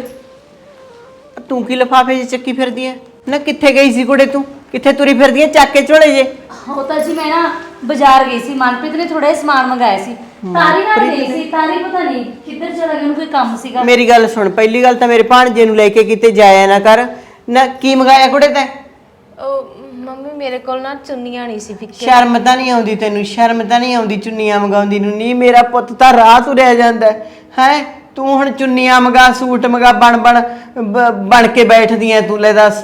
ਤੂੰ ਕੀ ਲਫਾਫੇ 'ਚ ਚੱਕੀ ਫਿਰਦੀ ਐ? ਨਾ ਕਿੱਥੇ ਗਈ ਸੀ ਕੁੜੇ ਤੂੰ? ਕਿੱਥੇ ਤੁਰੀ ਫਿਰਦੀ ਐ ਚੱਕ ਕੇ ਝੋਲੇ ਜੇ। ਉਹ ਤਾਂ ਜੀ ਮੈਂ ਨਾ ਬਾਜ਼ਾਰ ਗਈ ਸੀ ਮਨਪ੍ਰੀਤ ਨੇ ਥੋੜਾ ਸਮਾਨ ਮੰਗਾਇਆ ਸੀ। ਤਾਰੀ ਨਾਲ ਗਈ ਸੀ ਤਾਰੀ ਪਤਾ ਨਹੀਂ ਕਿੱਧਰ ਚਲਾ ਗਿਆ ਉਹਨੂੰ ਕੋਈ ਕੰਮ ਸੀਗਾ। ਮੇਰੀ ਗੱਲ ਸੁਣ ਪਹਿਲੀ ਗੱਲ ਤਾਂ ਮੇਰੇ ਭਾਣਜੇ ਨੂੰ ਲੈ ਕੇ ਕਿਤੇ ਜਾਇਆ ਨਾ ਕਰ। ਨਾ ਕੀ ਮੰਗਾਇਆ ਕੁੜੇ ਤੈਂ? ਉਹ ਮੰਮੀ ਮੇਰੇ ਕੋਲ ਨਾ ਚੁੰਨੀਆਂ ਨਹੀਂ ਸੀ ਫਿੱਕੇ। ਸ਼ਰਮ ਤਾਂ ਨਹੀਂ ਆਉਂਦੀ ਤੈਨੂੰ ਸ਼ਰਮ ਤਾਂ ਨਹੀਂ ਆਉਂਦੀ ਚੁੰਨੀਆਂ ਮੰਗਾਉਂਦੀ ਨੂੰ। ਨਹੀਂ ਮੇਰਾ ਪੁੱਤ ਤਾਂ ਰਾਹ ਤੁਰਿਆ ਜਾਂਦਾ ਹੈ। ਤੂੰ ਹੁਣ ਚੁੰਨੀਆਂ ਮੰਗਾ ਸੂਟ ਮੰਗਾ ਬਣ ਬਣ ਬ- ਬਣ ਕੇ ਬੈਠਦੀ ਐ ਤੂੰ ਲੈ ਦੱਸ।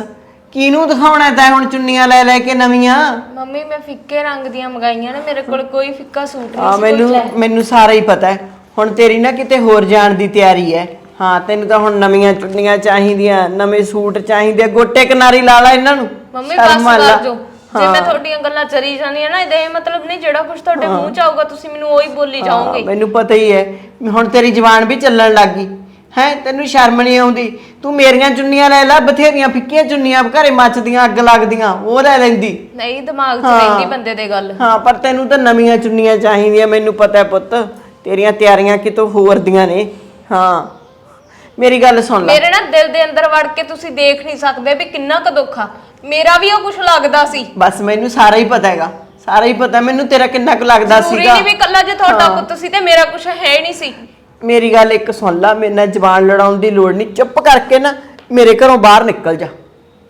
ਕਿਹਨੂੰ ਦਿਖਾਉਣਾ ਤੈਂ ਹੁਣ ਚੁੰਨੀਆਂ ਲੈ ਲੈ ਕੇ ਨਵੀਆਂ? ਮੰਮੀ ਮੈਂ ਫਿੱਕੇ ਰੰਗ ਦੀਆਂ ਮੰਗਾਈਆਂ ਨੇ ਮੇਰੇ ਕੋਲ ਕੋਈ ਫਿੱਕਾ ਸੂਟ ਆ ਨਹੀਂ ਸੀ ਮੈਨੂੰ ਮੈਨੂੰ ਸਾਰਾ ਹੀ ਪਤਾ ਹੈ। ਹੁਣ ਤੇਰੀ ਨਾ ਕਿਤੇ ਹੋਰ ਜਾਣ ਦੀ ਤਿਆਰੀ ਹੈ। ਹਾਂ ਤੈਨੂੰ ਤਾਂ ਹੁਣ ਨਵੀਆਂ ਚੁੰਨੀਆਂ ਚਾਹੀਦੀਆਂ ਨਵੇਂ ਸੂਟ ਚਾਹੀਦੇ ਗੋਟੇ ਕਿਨਾਰੀ ਲਾ ਲਾ ਇਹਨਾਂ ਨੂੰ। ਮੰਮੀ ਸ਼ਰਮ ਬਸ ਲਾ। ਕਰ ਜੋ। ਜੇ ਮੈਂ ਤੁਹਾਡੀਆਂ ਗੱਲਾਂ ਚਰੀ ਜਾਂਦੀ ਆ ਨਾ ਇਹਦਾ ਇਹ ਮਤਲਬ ਨਹੀਂ ਜਿਹੜਾ ਕੁਝ ਤੁਹਾਡੇ ਮੂੰਹ ਚ ਆਊਗਾ ਤੁਸੀਂ ਮੈਨੂੰ ਉਹੀ ਬੋਲੀ ਜਾਓਗੇ। ਮੈਨੂੰ ਪਤਾ ਹੀ ਹੈ। ਹੁਣ ਤੇਰੀ ਜ਼ਬਾਨ ਵੀ ਚੱਲਣ ਲੱਗ ਗਈ। ਹੈ ਤੈਨੂੰ ਸ਼ਰਮ ਨਹੀਂ ਆਉਂਦੀ? ਤੂੰ ਮੇਰੀਆਂ ਚੁੰਨੀਆਂ ਲੈ ਲੈ ਬਥੇਰੀਆਂ ਫਿੱਕੀਆਂ ਚੁੰਨੀਆਂ ਘਰੇ ਮੱਚਦੀਆਂ ਅੱਗ ਲੱਗਦੀਆਂ ਉਹ ਲੈ ਲੈਂਦੀ। ਨਹੀਂ ਦਿਮਾਗ 'ਚ ਰਹਿੰਦੀ ਬੰਦੇ ਦੇ ਗੱਲ। ਹਾਂ ਪਰ ਤੈਨੂੰ ਤਾਂ ਨਵੀਆਂ ਚੁੰਨੀਆਂ ਚਾਹੀਦੀਆਂ ਮੈਨੂੰ ਪਤਾ ਹੈ ਪੁੱਤ। ਤੇਰੀਆਂ ਤਿਆਰੀਆਂ ਕਿਤੋਂ ਹੋਰ ਦੀਆਂ ਨੇ। ਹਾਂ। ਮੇਰੀ ਗੱਲ ਸੁਣ ਲੈ। ਮੇਰੇ ਨਾ ਦਿਲ ਦੇ ਅੰਦਰ ਵੜ ਕੇ ਤੁਸੀਂ ਦੇਖ ਨਹੀਂ ਸਕਦੇ ਵੀ ਕਿੰਨਾ ਕੁ ਦੁੱਖ ਆ। ਮੇਰਾ ਵੀ ਉਹ ਕੁਝ ਲੱਗਦਾ ਸੀ। ਬਸ ਮੈਨੂੰ ਸਾਰਾ ਹੀ ਪਤਾ ਹੈਗਾ। ਸਾਰਾ ਹੀ ਪਤਾ। ਮੈਨੂੰ ਤੇਰਾ ਕਿੰਨਾ ਕੁ ਲੱਗਦਾ ਪੂਰੀ ਸੀਗਾ। ਨਹੀਂ ਵੀ ਕੱਲਾ ਜੇ ਤੁਹਾਡਾ ਪੁੱਤ ਸੀ ਤੇ ਮੇਰਾ ਕੁਝ ਹੈ ਨਹੀਂ ਸੀ। ਮੇਰੀ ਗੱਲ ਇੱਕ ਸੁਣ ਲੈ ਮੇਰੇ ਨਾਲ ਜ਼ਬਾਨ ਲੜਾਉਣ ਦੀ ਲੋੜ ਨਹੀਂ। ਚੁੱਪ ਕਰਕੇ ਨਾ ਮੇਰੇ ਘਰੋਂ ਬਾਹਰ ਨਿਕਲ ਜਾ।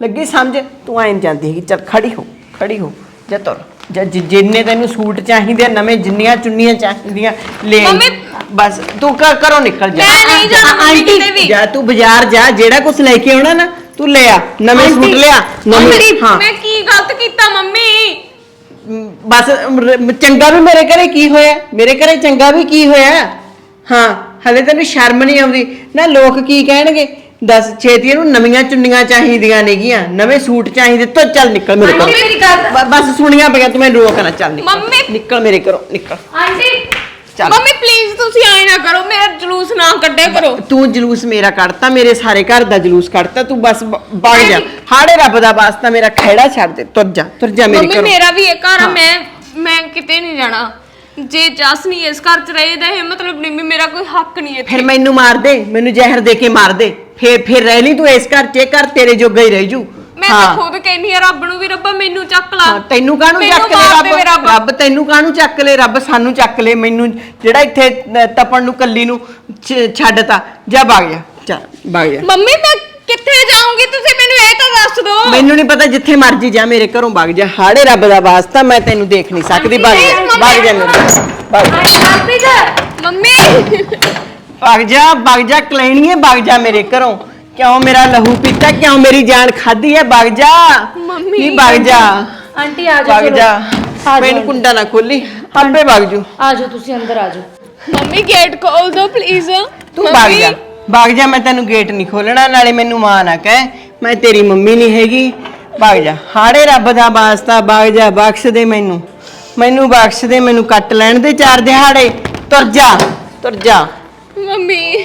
ਲੱਗੀ ਸਮਝ? ਤੂੰ ਐਂ ਨੀ ਜਾਂਦੀ ਹੈਗੀ। ਚੱਲ ਖੜੀ ਹੋ ਖੜੀ ਹੋ। ਜਾ ਤੁਰ। ਜਾਂ ਜਿ- ਜਿੰਨੇ ਤੈਨੂੰ ਸੂਟ ਚਾਹੀਦੇ ਆ, ਨਵੇਂ ਜਿੰਨੀਆਂ ਚੁੰਨੀਆਂ ਚਾਹੀਦੀਆਂ ਲੈ। ਆਈ। ਮੰਮੀ- ਬਸ ਤੂੰ ਘ- ਘਰੋਂ ਨਿਕਲ ਜਾ। ਮੈਂ ਨਹੀਂ ਜਾਣਾ ਮੰਮੀ ਕਿਤੇ ਵੀ। ਜਾ ਤੂੰ ਬਾਜ਼ਾਰ ਜਾ ਜਿਹੜਾ ਕੁਝ ਲੈ ਕੇ ਆਉਣਾ ਨਾ ਤੂੰ ਲੈ ਆ। ਨਵੇਂ ਸੂਟ ਲਿਆ ਨਵੇਂ ਮੰਮੀ ਹਾਂ। ਮੈਂ ਕੀ ਗਲਤ ਕੀਤਾ ਮੰਮੀ? ਮ, ਬਸ ਮ, ਚੰਗਾ ਵੀ ਮੇਰੇ ਘਰੇ ਕੀ ਹੋਇਆ? ਮੇਰੇ ਘਰੇ ਚੰਗਾ ਵੀ ਕੀ ਹੋਇਆ? ਹਾਂ ਹਲੇ ਤੈਨੂੰ ਸ਼ਰਮ ਨਹੀਂ ਆਉਂਦੀ। ਨਾ ਲੋਕ ਕੀ ਕਹਿਣਗੇ? ਦੱਸ ਛੇਤੀ ਨੂੰ ਨਵੀਆਂ ਚੁੰਨੀਆਂ ਚਾਹੀਦੀਆਂ ਨੇਗੀਆਂ। ਨਵੇਂ ਸੂਟ ਚਾਹੀਦੇ ਤੋ ਚੱਲ ਨਿਕਲ ਮੇਰੇ ਗੱਲ ਬ- ਬਸ ਸੁਣੀਆਂ ਪਈਆਂ ਤੂੰ ਮੈਨੂੰ ਰੋਕ ਨਾ ਚੱਲ ਨਿਕਲ। ਮੰਮੀ- ਨਿਕਲ ਮੇਰੇ ਘਰੋਂ ਨਿਕਲ। ਆਂਟੀ ਚੱਲ। ਮੰਮੀ ਪਲੀਜ਼ ਤੁਸੀਂ ਆਏ ਨਾ ਕਰੋ ਮੇਰਾ ਜਲੂਸ ਨਾ ਕੱਢਿਆ ਕਰੋ। ਤੂੰ ਜਲੂਸ ਮੇਰਾ ਕੱਢਤਾ ਮੇਰੇ ਸਾਰੇ ਘਰ ਦਾ ਜਲੂਸ ਕੱਢਤਾ ਤੂੰ ਬਸ ਬ- ਵਗ ਜਾ। ਹਾੜੇ ਰੱਬ ਦਾ ਵਾਸਤਾ ਮੇਰਾ ਖਹਿੜਾ ਛੱਡ ਦੇ ਤੁਰ ਜਾ ਤੁਰ ਜਾ ਮੇਰੇ ਮੰਮੀ ਘਰੋਂ। ਮੇਰਾ ਵੀ ਇਹ ਘਰ ਆ ਮੈਂ ਮੈਂ ਕਿਤੇ ਨਹੀਂ ਜਾਣਾ। ਜੇ ਜਸ ਨਹੀਂ ਇਸ ਘਰ ਚ ਰਹੇ ਇਹ ਮਤਲਬ ਨਹੀਂ ਵੀ ਮੇਰਾ ਕੋਈ ਹੱਕ ਨਹੀਂ ਇੱਥੇ। ਫਿਰ ਮੈਨੂੰ ਮਾਰ ਦੇ ਮੈਨੂੰ ਜ਼ਹਿਰ ਦੇ ਕੇ ਮਾਰ ਦੇ। ਫਿਰ ਫਿਰ ਰਹਿ ਲਈ ਤੂੰ ਇਸ ਘਰ 'ਚ ਇਹ ਘਰ ਤੇਰੇ ਜੋਗਾ ਹੀ ਰਹਿ ਜੂ। ਮੈਂ ਤਾਂ ਖੁਦ ਕਹਿੰਦੀ ਆ ਰੱਬ ਨੂੰ ਵੀ ਰੱਬਾ ਮੈਨੂੰ ਚੱਕ ਲਾ। ਹਾਂ, ਤੈਨੂੰ ਕਾਹਨੂੰ ਮੈਨੂੰ ਚੱਕ ਲੈ ਮਾਰ ਦੇ ਰੱਬ ਰੱਬ। ਰੱਬ ਤੈਨੂੰ ਕਾਹਨੂੰ ਚੱਕ ਲੈ? ਰੱਬ ਸਾਨੂੰ ਚੱਕ ਲੈ। ਮੈਨੂੰ ਜਿਹੜਾ ਇੱਥੇ ਅਹ, ਤਪਣ ਨੂੰ ਕੱਲੀ ਨੂੰ ਛ- ਛੱਡਤਾ। ਜਾ ਵਗ ਜਾ। ਚੱਲ ਜਾ। ਮੰਮੀ ਮੈਂ ਕਿੱਥੇ ਜਾਊਂਗੀ? ਤੁਸੀਂ ਮੈਨੂੰ ਇਹ ਤਾਂ ਦੱਸ ਦਿਓ। ਮੈਨੂੰ ਨਹੀਂ ਪਤਾ ਜਿੱਥੇ ਮਰਜ਼ੀ ਜਾ ਮੇਰੇ ਘਰੋਂ ਵਗ ਜਾ। ਹਾੜੇ ਰੱਬ ਦਾ ਵਾਸਤਾ ਮੈਂ ਤੈਨੂੰ ਦੇਖ ਨਹੀਂ ਸਕਦੀ। ਵਗ ਜਾ ਵਗ ਜਾ ਮੇਰੇ ਵਗ ਜਾ। ਮੰਮੀ ਵਗ ਜਾ ਵਗ ਜਾ ਕਲੈਣੀਏ ਵਗ ਜਾ ਮੇਰੇ ਘਰੋਂ। ਕਿਉਂ ਮੇਰਾ ਲਹੂ ਪੀਤਾ ਕਿਉਂ ਮੇਰੀ ਜਾਨ ਖਾਦੀ ਹੈ ਵਗ ਜਾ। ਮੰਮੀ। ਨਹੀਂ ਵਗ ਜਾ। ਆਂਟੀ ਆ ਜਾਓ ਵਗ ਚਲੋ। ਜਾ। ਆ ਜਾਓ। ਕੁੰਡਾ ਨਾ ਖੋਲੀ। ਆਪੇ ਵਗ ਜੂ। ਆ ਜਾਓ ਤੁਸੀਂ ਅੰਦਰ ਆ ਜਾਓ। ਮੰਮੀ ਗੇਟ ਖੋਲ ਦਿਓ ਪਲੀਜ਼ ਤੂੰ ਵਗ ਜਾ। ਵਗ ਜਾ, ਮੈਂ ਤੈਨੂੰ ਗੇਟ ਨਹੀਂ ਖੋਲਣਾ ਨਾਲੇ ਮੈਨੂੰ ਮਾਂ ਨਾ ਕਹਿ, ਮੈਂ ਤੇਰੀ ਮੰਮੀ ਨਹੀਂ ਹੈਗੀ। ਵਗ ਜਾ। ਹਾੜੇ ਰੱਬ ਦਾ ਵਾਸਤਾ ਵਗ ਜਾ, ਬਖਸ਼ ਦੇ ਮੈਨੂੰ। ਮੈਨੂੰ ਬਖਸ਼ ਦੇ, ਮੈਨੂੰ ਕੱਟ ਲੈਣ ਦੇ ਚਾਰ ਦਿਹਾੜੇ। ਤੁਰ ਜਾ ਤੁਰ ਜਾ। ਮੰਮੀ।